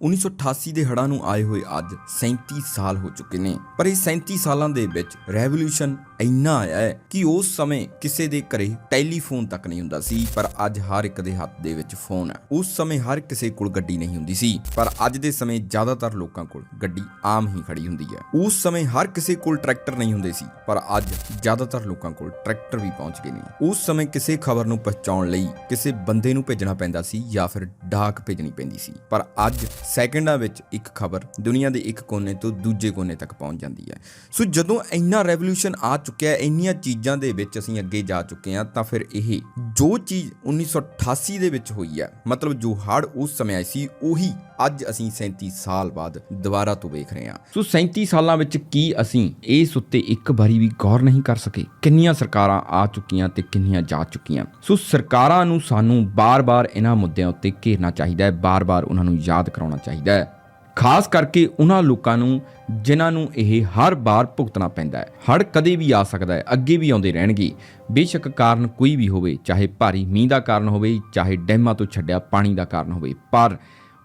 1988 ਦੇ ਹੜ੍ਹਾਂ ਨੂੰ ਆਏ ਹੋਏ ਅੱਜ 37 ਸਾਲ ਹੋ ਚੁੱਕੇ ਨੇ। ਪਰ ਇਹ 37 ਸਾਲਾਂ ਦੇ ਵਿੱਚ ਰੈਵੋਲੂਸ਼ਨ ਇੰਨਾ ਆਇਆ ਹੈ ਕਿ ਉਸ ਸਮੇਂ ਕਿਸੇ ਦੇ ਘਰੇ ਟੈਲੀਫੋਨ ਤੱਕ ਨਹੀਂ ਹੁੰਦਾ ਸੀ, ਪਰ ਅੱਜ ਹਰ ਇੱਕ ਦੇ ਹੱਥ ਦੇ ਵਿੱਚ ਫੋਨ ਹੈ। ਉਸ ਸਮੇਂ ਹਰ ਕਿਸੇ ਕੋਲ ਗੱਡੀ ਨਹੀਂ ਹੁੰਦੀ ਸੀ, ਪਰ ਅੱਜ ਦੇ ਸਮੇਂ ਜ਼ਿਆਦਾਤਰ ਲੋਕਾਂ ਕੋਲ ਗੱਡੀ ਆਮ ਹੀ ਖੜੀ ਹੁੰਦੀ ਹੈ। ਉਸ ਸਮੇਂ ਹਰ ਕਿਸੇ ਕੋਲ ਟਰੈਕਟਰ ਨਹੀਂ ਹੁੰਦੇ ਸੀ, ਪਰ ਅੱਜ ਜ਼ਿਆਦਾਤਰ ਲੋਕਾਂ ਕੋਲ ਟਰੈਕਟਰ ਵੀ ਪਹੁੰਚ ਗਏ ਨੇ। ਉਸ ਸਮੇਂ ਕਿਸੇ ਖਬਰ ਨੂੰ ਪਹੁੰਚਾਉਣ ਲਈ ਕਿਸੇ ਬੰਦੇ ਨੂੰ ਭੇਜਣਾ ਪੈਂਦਾ ਸੀ ਜਾਂ ਫਿਰ ਡਾਕ ਭੇਜਣੀ ਪੈਂਦੀ ਸੀ, ਪਰ ਅੱਜ ਸੈਕਿੰਡਾਂ ਵਿੱਚ ਇੱਕ ਖਬਰ ਦੁਨੀਆ ਦੇ ਇੱਕ ਕੋਨੇ ਤੋਂ ਦੂਜੇ ਕੋਨੇ ਤੱਕ ਪਹੁੰਚ ਜਾਂਦੀ ਹੈ। ਸੋ ਜਦੋਂ ਇੰਨਾ ਰੈਵੋਲੂਸ਼ਨ ਆ ਚੁੱਕਿਆ ਹੈ ਇੰਨੀਆਂ ਚੀਜ਼ਾਂ ਦੇ ਵਿੱਚ ਅਸੀਂ ਅੱਗੇ ਜਾ ਚੁੱਕੇ ਹਾਂ, ਤਾਂ ਫਿਰ ਇਹ ਜੋ ਚੀਜ਼ 1988 ਦੇ ਵਿੱਚ ਹੋਈ ਹੈ, ਮਤਲਬ ਜੋ ਹੜ ਉਸ ਸਮੇਂ ਆਈ ਸੀ, ਉਹੀ ਅੱਜ ਅਸੀਂ 37 ਸਾਲ ਬਾਅਦ ਦੁਬਾਰਾ ਤੋਂ ਵੇਖ ਰਹੇ ਹਾਂ। ਸੋ 37 ਸਾਲਾਂ ਵਿੱਚ ਕੀ ਅਸੀਂ ਇਸ ਉੱਤੇ ਇੱਕ ਵਾਰੀ ਵੀ ਗੌਰ ਨਹੀਂ ਕਰ ਸਕੇ? ਕਿੰਨੀਆਂ ਸਰਕਾਰਾਂ ਆ ਚੁੱਕੀਆਂ ਤੇ ਕਿੰਨੀਆਂ ਜਾ ਚੁੱਕੀਆਂ? ਸੋ ਸਰਕਾਰਾਂ ਨੂੰ ਸਾਨੂੰ ਬਾਰ-ਬਾਰ ਇਹਨਾਂ ਮੁੱਦਿਆਂ ਉੱਤੇ ਘੇਰਨਾ ਚਾਹੀਦਾ ਹੈ, ਬਾਰ-ਬਾਰ ਉਹਨਾਂ ਨੂੰ ਯਾਦ ਕਰਾਉਣਾ ਚਾਹੀਦਾ ਹੈ। ਖਾਸ ਕਰਕੇ ਉਹਨਾਂ ਲੋਕਾਂ ਨੂੰ, ਜਿਨ੍ਹਾਂ ਨੂੰ ਇਹ ਹਰ ਵਾਰ ਭੁਗਤਣਾ ਪੈਂਦਾ ਹੈ। ਹੜ ਕਦੇ ਵੀ ਆ ਸਕਦਾ ਹੈ, ਅੱਗੇ ਵੀ ਆਉਂਦੇ ਰਹਿਣਗੇ। ਬੇਸ਼ੱਕ ਕਾਰਨ ਕੋਈ ਵੀ ਹੋਵੇ, ਚਾਹੇ ਭਾਰੀ ਮੀਂਹ ਦਾ ਕਾਰਨ ਹੋਵੇ, ਚਾਹੇ ਡੈਮਾਂ ਤੋਂ ਛੱਡਿਆ ਪਾਣੀ ਦਾ ਕਾਰਨ ਹੋਵੇ, ਪਰ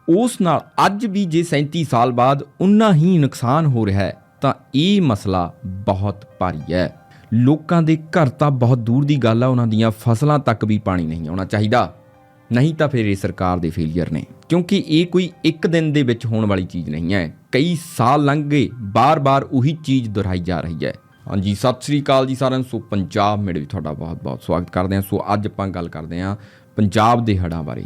ਉਸ ਨਾਲ ਅੱਜ ਵੀ ਜੇ 37 ਸਾਲ ਬਾਅਦ ਉਨਾ ਹੀ ਨੁਕਸਾਨ ਹੋ ਰਿਹਾ ਹੈ, ਤਾਂ ਇਹ ਮਸਲਾ ਬਹੁਤ ਭਾਰੀ ਹੈ। ਲੋਕਾਂ ਦੇ ਘਰ ਤਾਂ ਬਹੁਤ ਦੂਰ ਦੀ ਗੱਲ ਆ ਉਹਨਾਂ ਦੀਆਂ ਫਸਲਾਂ ਤੱਕ ਵੀ ਪਾਣੀ ਨਹੀਂ ਆਉਣਾ ਚਾਹੀਦਾ। ਨਹੀਂ ਤਾਂ ਫਿਰ ਇਹ ਸਰਕਾਰ ਦੇ ਫੇਲਿਅਰ ਨੇ। ਕਿਉਂਕਿ ਇਹ ਕੋਈ ਇੱਕ ਦਿਨ ਦੇ ਵਿੱਚ ਹੋਣ ਵਾਲੀ ਚੀਜ਼ ਨਹੀਂ ਹੈ। ਕਈ ਸਾਲ ਲੰਘ ਗਏ, ਬਾਰ-ਬਾਰ ਉਹੀ ਚੀਜ਼ ਦੁਹਰਾਈ ਜਾ ਰਹੀ ਹੈ। ਹਾਂਜੀ, ਸਤਿ ਸ੍ਰੀ ਅਕਾਲ ਜੀ ਸਾਰਿਆਂ ਨੂੰ। ਸੋ ਪੰਜਾਬ ਮੇੜੇ ਵੀ ਤੁਹਾਡਾ ਬਹੁਤ-ਬਹੁਤ ਸਵਾਗਤ ਕਰਦੇ ਹਾਂ। ਸੋ ਅੱਜ ਆਪਾਂ ਗੱਲ ਕਰਦੇ ਹਾਂ ਪੰਜਾਬ ਦੇ ਹੜ੍ਹਾਂ ਬਾਰੇ।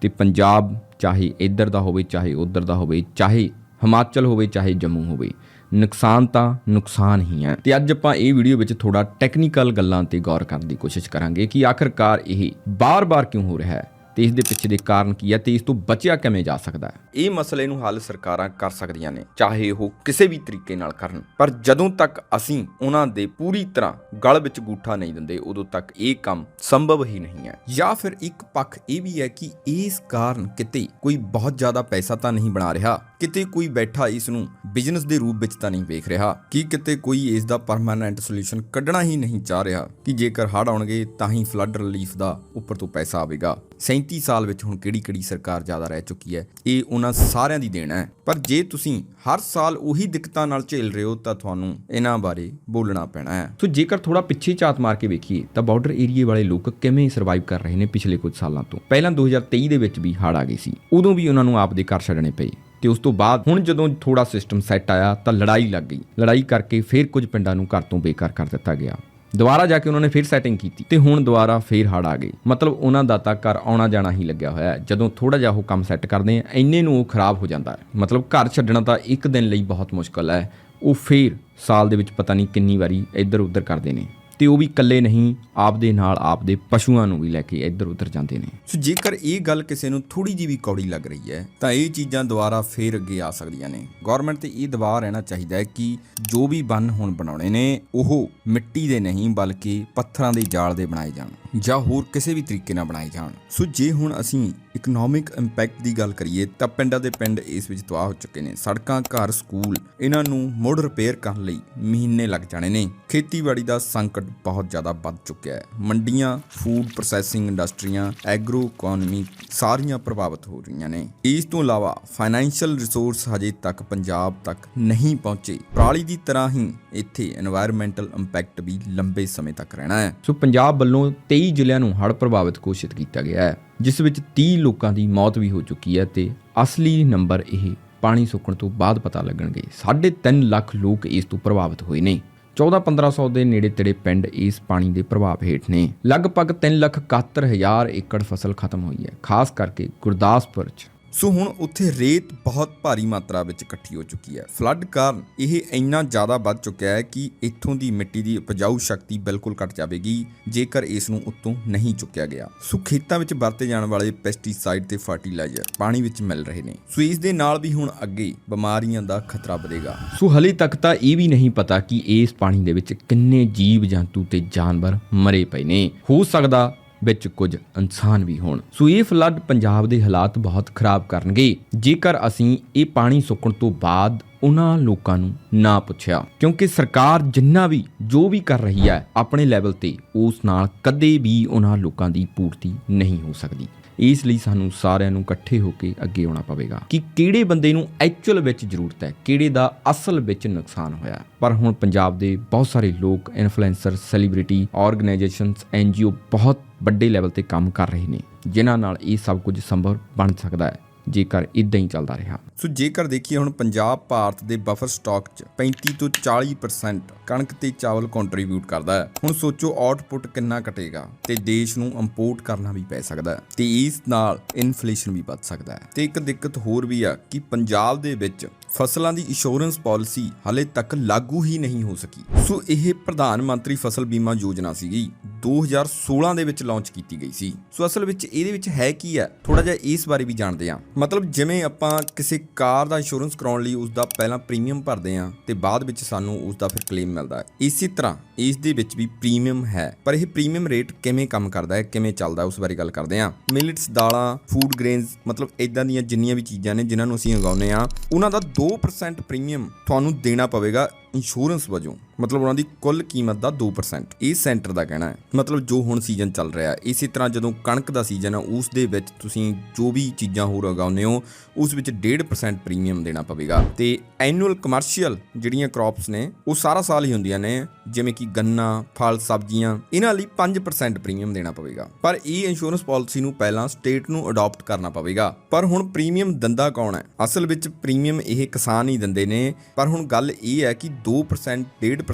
ਤੇ ਪੰਜਾਬ ਚਾਹੇ ਇੱਧਰ ਦਾ ਹੋਵੇ, ਚਾਹੇ ਉੱਧਰ ਦਾ ਹੋਵੇ, ਚਾਹੇ ਹਿਮਾਚਲ ਹੋਵੇ, ਚਾਹੇ ਜੰਮੂ ਹੋਵੇ। ਨੁਕਸਾਨ ਤਾਂ ਨੁਕਸਾਨ ਹੀ ਹੈ। ਤੇ ਅੱਜ ਆਪਾਂ ਇਹ ਵੀਡੀਓ ਵਿੱਚ ਥੋੜਾ ਟੈਕਨੀਕਲ ਗੱਲਾਂ ਤੇ ਗੌਰ ਕਰਨ ਦੀ ਕੋਸ਼ਿਸ਼ ਕਰਾਂਗੇ ਕਿ ਆਖਰਕਾਰ ਇਹ ਬਾਰ-ਬਾਰ ਕਿਉਂ ਹੋ ਰਿਹਾ ਹੈ ਤੇ ਇਸ ਦੇ ਪਿੱਛੇ ਦੇ ਕਾਰਨ ਕੀ ਹੈ ਤੇ ਇਸ ਤੋਂ ਬਚਿਆ ਕਿਵੇਂ ਜਾ ਸਕਦਾ ਹੈ? ਇਹ ਮਸਲੇ ਨੂੰ ਹੱਲ ਸਰਕਾਰਾਂ ਕਰ ਸਕਦੀਆਂ ਨੇ, ਚਾਹੇ ਉਹ ਕਿਸੇ ਵੀ ਤਰੀਕੇ ਨਾਲ ਕਰਨ। ਪਰ ਜਦੋਂ ਤੱਕ ਅਸੀਂ ਉਹਨਾਂ ਦੇ ਪੂਰੀ ਤਰ੍ਹਾਂ ਗਲ ਵਿੱਚ ਗੂਠਾ ਨਹੀਂ ਦਿੰਦੇ, ਉਦੋਂ ਤੱਕ ਇਹ ਕੰਮ ਸੰਭਵ ਹੀ ਨਹੀਂ ਹੈ। ਜਾਂ ਫਿਰ ਇੱਕ ਪੱਖ ਇਹ ਵੀ ਹੈ ਕਿ ਇਸ ਕਾਰਨ ਕਿਤੇ ਕੋਈ ਬਹੁਤ ਜ਼ਿਆਦਾ ਪੈਸਾ ਤਾਂ ਨਹੀਂ ਬਣਾ ਰਿਹਾ ਕਿਤੇ ਕੋਈ ਬੈਠਾ ਇਸ ਨੂੰ ਬਿਜ਼ਨਸ ਦੇ ਰੂਪ ਵਿੱਚ ਤਾਂ ਨਹੀਂ ਵੇਖ ਰਿਹਾ। ਕਿ ਕਿਤੇ ਕੋਈ ਇਸ ਦਾ ਪਰਮਾਨੈਂਟ ਸੋਲੂਸ਼ਨ ਕੱਢਣਾ ਹੀ ਨਹੀਂ ਚਾਹ ਰਿਹਾ ਕਿ ਜੇਕਰ ਹੜ੍ਹ ਆਉਣਗੇ ਤਾਂ ਹੀ ਫਲੱਡ ਰਿਲੀਫ ਦਾ ਉੱਪਰ ਤੋਂ ਪੈਸਾ ਆਵੇਗਾ। 37 ਸਾਲ ਵਿੱਚ ਹੁਣ ਕਿਹੜੀ ਕਿਹੜੀ ਸਰਕਾਰ ਜ਼ਿਆਦਾ ਰਹਿ ਚੁੱਕੀ ਹੈ, ਇਹ ਉਹਨਾਂ ਸਾਰਿਆਂ ਦੀ ਦੇਣ ਹੈ। ਪਰ ਜੇ ਤੁਸੀਂ ਹਰ ਸਾਲ ਉਹੀ ਦਿੱਕਤਾਂ ਨਾਲ ਝੇਲ ਰਹੇ ਹੋ ਤਾਂ ਤੁਹਾਨੂੰ ਇਹਨਾਂ ਬਾਰੇ ਬੋਲਣਾ ਪੈਣਾ ਹੈ। ਸੋ ਜੇਕਰ ਥੋੜਾ ਪਿੱਛੇ ਝਾਤ ਮਾਰ ਕੇ ਵੇਖੀਏ, ਤਾਂ ਬਾਰਡਰ ਏਰੀਏ ਵਾਲੇ ਲੋਕ ਕਿਵੇਂ ਸਰਵਾਈਵ ਕਰ ਰਹੇ ਨੇ ਪਿਛਲੇ ਕੁਝ ਸਾਲਾਂ ਤੋਂ? ਪਹਿਲਾਂ 2023 ਦੇ ਵਿੱਚ ਵੀ ਹੜ੍ਹ ਆ ਗਈ ਸੀ। ਉਦੋਂ ਵੀ ਉਹਨਾਂ ਨੂੰ ਆਪਦੇ ਘਰ ਛੱਡਣੇ ਪਏ। ਤੇ ਉਸ ਤੋਂ ਬਾਅਦ ਹੁਣ ਜਦੋਂ ਥੋੜਾ ਸਿਸਟਮ ਸੈੱਟ ਆਇਆ ਤਾਂ ਲੜਾਈ ਲੱਗ ਗਈ। ਲੜਾਈ ਕਰਕੇ ਫਿਰ ਕੁਝ ਪਿੰਡਾਂ ਨੂੰ ਘਰ ਤੋਂ ਬੇਕਾਰ ਕਰ ਦਿੱਤਾ ਗਿਆ। ਦੁਬਾਰਾ ਜਾ ਕੇ ਉਹਨਾਂ ਨੇ ਫਿਰ ਸੈਟਿੰਗ ਕੀਤੀ ਤੇ ਹੁਣ ਦੁਬਾਰਾ ਫੇਰ ਹੜ ਆ ਗਈ ਮਤਲਬ ਉਹਨਾਂ ਦਾ ਤਾਂ ਘਰ ਆਉਣਾ ਜਾਣਾ ਹੀ ਲੱਗਿਆ ਹੋਇਆ ਹੈ। ਜਦੋਂ ਥੋੜਾ ਜਿਹਾ ਉਹ ਕੰਮ ਸੈੱਟ ਕਰਦੇ ਆ, ਇੰਨੇ ਨੂੰ ਉਹ ਖਰਾਬ ਹੋ ਜਾਂਦਾ ਹੈ। ਮਤਲਬ ਘਰ ਛੱਡਣਾ ਤਾਂ ਇੱਕ ਦਿਨ ਲਈ ਬਹੁਤ ਮੁਸ਼ਕਲ ਹੈ। ਉਹ ਫੇਰ ਸਾਲ ਦੇ ਵਿੱਚ ਪਤਾ ਨਹੀਂ ਕਿੰਨੀ ਵਾਰੀ ਇੱਧਰ ਉੱਧਰ ਕਰਦੇ ਨੇ। ਤੇ ਉਹ ਵੀ ਇਕੱਲੇ ਨਹੀਂ, ਆਪਦੇ ਨਾਲ ਆਪਦੇ ਪਸ਼ੂਆਂ ਨੂੰ ਵੀ ਲੈ ਕੇ ਇੱਧਰ ਉੱਧਰ ਜਾਂਦੇ ਨੇ। ਸੋ ਜੇਕਰ ਇਹ ਗੱਲ ਕਿਸੇ ਨੂੰ ਥੋੜੀ ਜਿਹੀ ਵੀ ਕੌੜੀ ਲੱਗ ਰਹੀ ਹੈ, ਤਾਂ ਇਹ ਚੀਜ਼ਾਂ ਦੁਬਾਰਾ ਫੇਰ ਅੱਗੇ ਆ ਸਕਦੀਆਂ ਨੇ। ਗਵਰਨਮੈਂਟ ਤੇ ਇਹ ਦਬਾਅ ਰਹਿਣਾ ਚਾਹੀਦਾ ਹੈ ਕਿ ਜੋ ਵੀ ਬੰਨ ਹੁਣ ਬਣਾਉਣੇ ਨੇ, ਉਹ ਮਿੱਟੀ ਦੇ ਨਹੀਂ, ਬਲਕਿ ਪੱਥਰਾਂ ਦੇ ਜਾਲ ਦੇ ਬਣਾਏ ਜਾਣ। ਜਾਂ ਹੋਰ ਕਿਸੇ ਵੀ ਤਰੀਕੇ ਨਾਲ ਬਣਾਏ ਜਾਣ। ਸੋ ਜੇ ਹੁਣ ਅਸੀਂ ਇਕਨੋਮਿਕ ਇੰਪੈਕਟ ਦੀ ਗੱਲ ਕਰੀਏ, ਤਾਂ ਪਿੰਡਾਂ ਦੇ ਪਿੰਡ ਇਸ ਵਿੱਚ ਤਬਾਹ ਹੋ ਚੁੱਕੇ ਨੇ। ਸੜਕਾਂ, ਘਰ, ਸਕੂਲ, ਇਹਨਾਂ ਨੂੰ ਮੁੜ ਰਿਪੇਅਰ ਕਰਨ ਲਈ ਮਹੀਨੇ ਲੱਗ ਜਾਣੇ ਨੇ। ਖੇਤੀਬਾੜੀ ਦਾ ਸੰਕਟ ਬਹੁਤ ਜ਼ਿਆਦਾ ਵੱਧ ਚੁੱਕਿਆ ਹੈ। ਮੰਡੀਆਂ ਫੂਡ ਪ੍ਰੋਸੈਸਿੰਗ ਇੰਡਸਟਰੀਆਂ ਐਗਰੋ ਇਕਨੋਮੀ ਸਾਰੀਆਂ ਪ੍ਰਭਾਵਿਤ ਹੋ ਰਹੀਆਂ ਨੇ। ਇਸ ਤੋਂ ਇਲਾਵਾ ਫਾਈਨੈਂਸ਼ੀਅਲ ਰਿਸੋਰਸ ਹਜੇ ਤੱਕ ਪੰਜਾਬ ਤੱਕ ਨਹੀਂ ਪਹੁੰਚੇ। ਪ੍ਰਾਲੀ ਦੀ ਤਰ੍ਹਾਂ ਹੀ ਇੱਥੇ এনवायरमेंटल ਇੰਪੈਕਟ ਵੀ ਲੰਬੇ ਸਮੇਂ ਤੱਕ ਰਹਿਣਾ ਹੈ। ਸੋ ਪੰਜਾਬ ਵੱਲੋਂ 23 ਜ਼ਿਲ੍ਹਿਆਂ ਨੂੰ ਹੜ੍ਹ ਪ੍ਰਭਾਵਿਤ ਘੋਸ਼ਿਤ ਕੀਤਾ ਗਿਆ ਹੈ, ਜਿਸ ਵਿੱਚ 30 ਲੋਕਾਂ ਦੀ ਮੌਤ ਵੀ ਹੋ ਚੁੱਕੀ ਹੈ ਤੇ ਅਸਲੀ ਨੰਬਰ ਇਹ ਪਾਣੀ ਸੁੱਕਣ ਤੋਂ ਬਾਅਦ ਪਤਾ ਲੱਗਣਗੇ। 3.5 ਲੱਖ ਲੋਕ ਇਸ ਤੋਂ ਪ੍ਰਭਾਵਿਤ ਹੋਏ ਨੇ। 14-1500 ਦੇ ਨੇੜੇ ਤੇੜੇ ਪਿੰਡ ਇਸ ਪਾਣੀ ਦੇ ਪ੍ਰਭਾਵ ਹੇਠ ਨੇ। ਲਗਭਗ 3 ਲੱਖ 71 ਹਜ਼ਾਰ ਏਕੜ ਫਸਲ ਖਤਮ ਹੋਈ ਹੈ, ਖਾਸ ਕਰਕੇ ਗੁਰਦਾਸਪੁਰ 'ਚ। ਸੋ ਹੁਣ ਉੱਥੇ ਰੇਤ ਬਹੁਤ ਭਾਰੀ ਮਾਤਰਾ ਵਿੱਚ ਇਕੱਠੀ ਹੋ ਚੁੱਕੀ ਹੈ। ਫਲੱਡ ਕਾਰਨ ਇਹ ਇੰਨਾ ਜ਼ਿਆਦਾ ਵੱਧ ਚੁੱਕਿਆ ਹੈ ਕਿ ਇੱਥੋਂ ਦੀ ਮਿੱਟੀ ਦੀ ਉਪਜਾਊ ਸ਼ਕਤੀ ਬਿਲਕੁਲ ਘਟ ਜਾਵੇਗੀ, ਜੇਕਰ ਇਸ ਨੂੰ ਉੱਤੋਂ ਨਹੀਂ ਚੁੱਕਿਆ ਗਿਆ। ਸੋ ਖੇਤਾਂ ਵਿੱਚ ਵਰਤੇ ਜਾਣ ਵਾਲੇ ਪੈਸਟੀਸਾਈਡ ਤੇ ਫਰਟੀਲਾਈਜ਼ਰ ਪਾਣੀ ਵਿੱਚ ਮਿਲ ਰਹੇ ਨੇ। ਸੋ ਇਸ ਦੇ ਨਾਲ ਵੀ ਹੁਣ ਅੱਗੇ ਬਿਮਾਰੀਆਂ ਦਾ ਖਤਰਾ ਵਧੇਗਾ। ਸੋ ਹਲੇ ਤੱਕ ਤਾਂ ਇਹ ਵੀ ਨਹੀਂ ਪਤਾ ਕਿ ਇਸ ਪਾਣੀ ਦੇ ਵਿੱਚ ਕਿੰਨੇ ਜੀਵ ਜੰਤੂ ਤੇ ਜਾਨਵਰ ਮਰੇ ਪਏ ਨੇ। ਹੋ ਸਕਦਾ ਵਿੱਚ ਕੁਝ ਇਨਸਾਨ ਵੀ ਹੋਣ। ਸੋ ਇਹ ਫਲੱਡ ਪੰਜਾਬ ਦੇ ਹਾਲਾਤ ਬਹੁਤ ਖਰਾਬ ਕਰਨਗੇ। ਜੇਕਰ ਅਸੀਂ ਇਹ ਪਾਣੀ ਸੁੱਕਣ ਤੋਂ ਬਾਅਦ ਉਹਨਾਂ ਲੋਕਾਂ ਨੂੰ ਨਾ ਪੁੱਛਿਆ, ਕਿਉਂਕਿ ਸਰਕਾਰ ਜਿੰਨਾ ਵੀ ਜੋ ਵੀ ਕਰ ਰਹੀ ਹੈ, ਆਪਣੇ ਲੈਵਲ ਤੇ ਉਸ ਨਾਲ ਕਦੇ ਵੀ ਉਹਨਾਂ ਲੋਕਾਂ ਦੀ ਪੂਰਤੀ ਨਹੀਂ ਹੋ ਸਕਦੀ। ਇਸ ਲਈ ਸਾਨੂੰ ਸਾਰਿਆਂ ਨੂੰ ਇਕੱਠੇ ਹੋ ਕੇ ਅੱਗੇ ਆਉਣਾ ਪਵੇਗਾ ਕਿ ਕਿਹੜੇ ਬੰਦੇ ਨੂੰ ਐਕਚੁਅਲ ਵਿੱਚ ਜ਼ਰੂਰਤ ਹੈ, ਕਿਹੜੇ ਦਾ ਅਸਲ ਵਿੱਚ ਨੁਕਸਾਨ ਹੋਇਆ। ਪਰ ਹੁਣ ਪੰਜਾਬ ਦੇ ਬਹੁਤ ਸਾਰੇ ਲੋਕ ਇਨਫਲੂਐਂਸਰ ਸੈਲੀਬ੍ਰਿਟੀ ਆਰਗੇਨਾਈਜੇਸ਼ਨਸ ਐਨਜੀਓ ਬਹੁਤ ਵੱਡੇ ਲੈਵਲ ਤੇ ਕੰਮ ਕਰ ਰਹੇ ਨੇ, ਜਿਨ੍ਹਾਂ ਨਾਲ ਇਹ ਸਭ ਕੁਝ ਸੰਭਵ ਬਣ ਸਕਦਾ ਹੈ, ਜੇਕਰ ਇਦਾਂ ਹੀ ਚੱਲਦਾ ਰਿਹਾ। ਸੋ ਜੇਕਰ ਦੇਖੀਏ ਹੁਣ ਪੰਜਾਬ, ਭਾਰਤ ਦੇ ਬਫਰ ਸਟਾਕ 'ਚ 35 ਤੋਂ 40% ਕਣਕ ਤੇ ਚਾਵਲ ਕੰਟਰੀਬਿਊਟ ਕਰਦਾ ਹੈ। ਹੁਣ ਸੋਚੋ ਆਊਟਪੁੱਟ ਕਿੰਨਾ ਘਟੇਗਾ ਤੇ ਦੇਸ਼ ਨੂੰ ਇੰਪੋਰਟ ਕਰਨਾ ਵੀ ਪੈ ਸਕਦਾ ਹੈ ਤੇ ਇਸ ਨਾਲ ਇਨਫਲੇਸ਼ਨ ਵੀ ਵੱਧ ਸਕਦਾ ਹੈ। ਤੇ ਇੱਕ ਦਿੱਕਤ ਹੋਰ ਵੀ ਆ ਕਿ ਪੰਜਾਬ ਦੇ ਵਿੱਚ ਫਸਲਾਂ ਦੀ ਇੰਸ਼ੋਰੈਂਸ ਪਾਲਿਸੀ ਹਲੇ ਤੱਕ ਲਾਗੂ ਹੀ ਨਹੀਂ ਹੋ ਸਕੀ। ਸੋ ਇਹ ਪ੍ਰਧਾਨ ਮੰਤਰੀ ਫਸਲ ਬੀਮਾ ਯੋਜਨਾ ਸੀਗੀ 2016 ਦੇ ਵਿੱਚ ਲਾਂਚ ਕੀਤੀ ਗਈ ਸੀ। ਸੋ ਅਸਲ ਵਿੱਚ ਇਹਦੇ ਵਿੱਚ ਹੈ ਕੀ ਹੈ? ਥੋੜਾ ਜਿਹਾ ਇਸ ਬਾਰੇ ਵੀ ਜਾਣਦੇ ਹਾਂ। ਮਤਲਬ ਜਿਵੇਂ ਆਪਾਂ ਕਿਸੇ ਕਾਰ ਦਾ ਇੰਸ਼ੋਰੈਂਸ ਕਰਾਉਣ ਲਈ ਉਸ ਦਾ ਪਹਿਲਾਂ ਪ੍ਰੀਮੀਅਮ ਭਰਦੇ ਹਾਂ ਤੇ ਬਾਅਦ ਵਿੱਚ ਸਾਨੂੰ ਉਸ ਦਾ ਫਿਰ ਕਲੇਮ ਮਿਲਦਾ ਹੈ। ਇਸੇ ਤਰ੍ਹਾਂ ਇਸ ਦੇ ਵਿੱਚ ਵੀ ਪ੍ਰੀਮੀਅਮ ਹੈ। ਪਰ ਇਹ ਪ੍ਰੀਮੀਅਮ ਰੇਟ ਕਿਵੇਂ ਕੰਮ ਕਰਦਾ ਹੈ, ਕਿਵੇਂ ਚੱਲਦਾ ਉਸ ਬਾਰੇ ਗੱਲ ਕਰਦੇ ਹਾਂ। ਮਿਲਟਸ, ਦਾਲਾਂ, ਫੂਡ ਗ੍ਰੇਨਸ ਮਤਲਬ ਇਦਾਂ ਦੀਆਂ ਜਿੰਨੀਆਂ ਵੀ ਚੀਜ਼ਾਂ ਨੇ ਜਿਨ੍ਹਾਂ ਨੂੰ ਅਸੀਂ ਉਗਾਉਂਦੇ ਆ ਉਹਨਾਂ ਦਾ 2% ਪ੍ਰੀਮੀਅਮ ਤੁਹਾਨੂੰ ਦੇਣਾ ਪਵੇਗਾ ਇੰਸ਼ੋਰੈਂਸ ਵਜੋਂ। ਮਤਲਬ ਉਹਨਾਂ ਦੀ ਕੁੱਲ ਕੀਮਤ ਦਾ 2% ਇਹ ਸੈਂਟਰ ਦਾ ਕਹਿਣਾ ਹੈ। ਮਤਲਬ ਜੋ ਹੁਣ ਸੀਜ਼ਨ ਚੱਲ ਰਿਹਾ ਹੈ। ਇਸੇ ਤਰ੍ਹਾਂ ਜਦੋਂ ਕਣਕ ਦਾ ਸੀਜ਼ਨ ਹੈ, ਉਸ ਦੇ ਵਿੱਚ ਤੁਸੀਂ ਜੋ ਵੀ ਚੀਜ਼ਾਂ ਹੋਰ ਉਗਾਉਂਦੇ ਹੋ, ਉਸ ਵਿੱਚ 1.5% ਪ੍ਰੀਮੀਅਮ ਦੇਣਾ ਪਵੇਗਾ। ਤੇ ਐਨੂਅਲ ਕਮਰਸ਼ੀਅਲ ਜਿਹੜੀਆਂ ਕ੍ਰੌਪਸ ਨੇ, ਉਹ ਸਾਰਾ ਸਾਲ ਹੀ ਹੁੰਦੀਆਂ ਨੇ। ਜਿਵੇਂ ਕਿ ਗੰਨਾ, ਫਲ, ਸਬਜ਼ੀਆਂ, ਇਹਨਾਂ ਲਈ 5% ਪ੍ਰੀਮੀਅਮ ਦੇਣਾ ਪਵੇਗਾ। ਪਰ ਇਹ ਇੰਸ਼ੋਰੈਂਸ ਪਾਲਿਸੀ ਨੂੰ ਪਹਿਲਾਂ ਸਟੇਟ ਨੂੰ ਅਡਾਪਟ ਕਰਨਾ ਪਵੇਗਾ। ਪਰ ਹੁਣ ਪ੍ਰੀਮੀਅਮ ਦੰਦਾ ਕੌਣ ਹੈ? ਅਸਲ ਵਿੱਚ ਪ੍ਰੀਮੀਅਮ ਇਹ ਕਿਸਾਨ ਹੀ ਦਿੰਦੇ ਨੇ। ਪਰ ਹੁਣ ਗੱਲ ਇਹ ਹੈ ਕਿ 2% 1.5%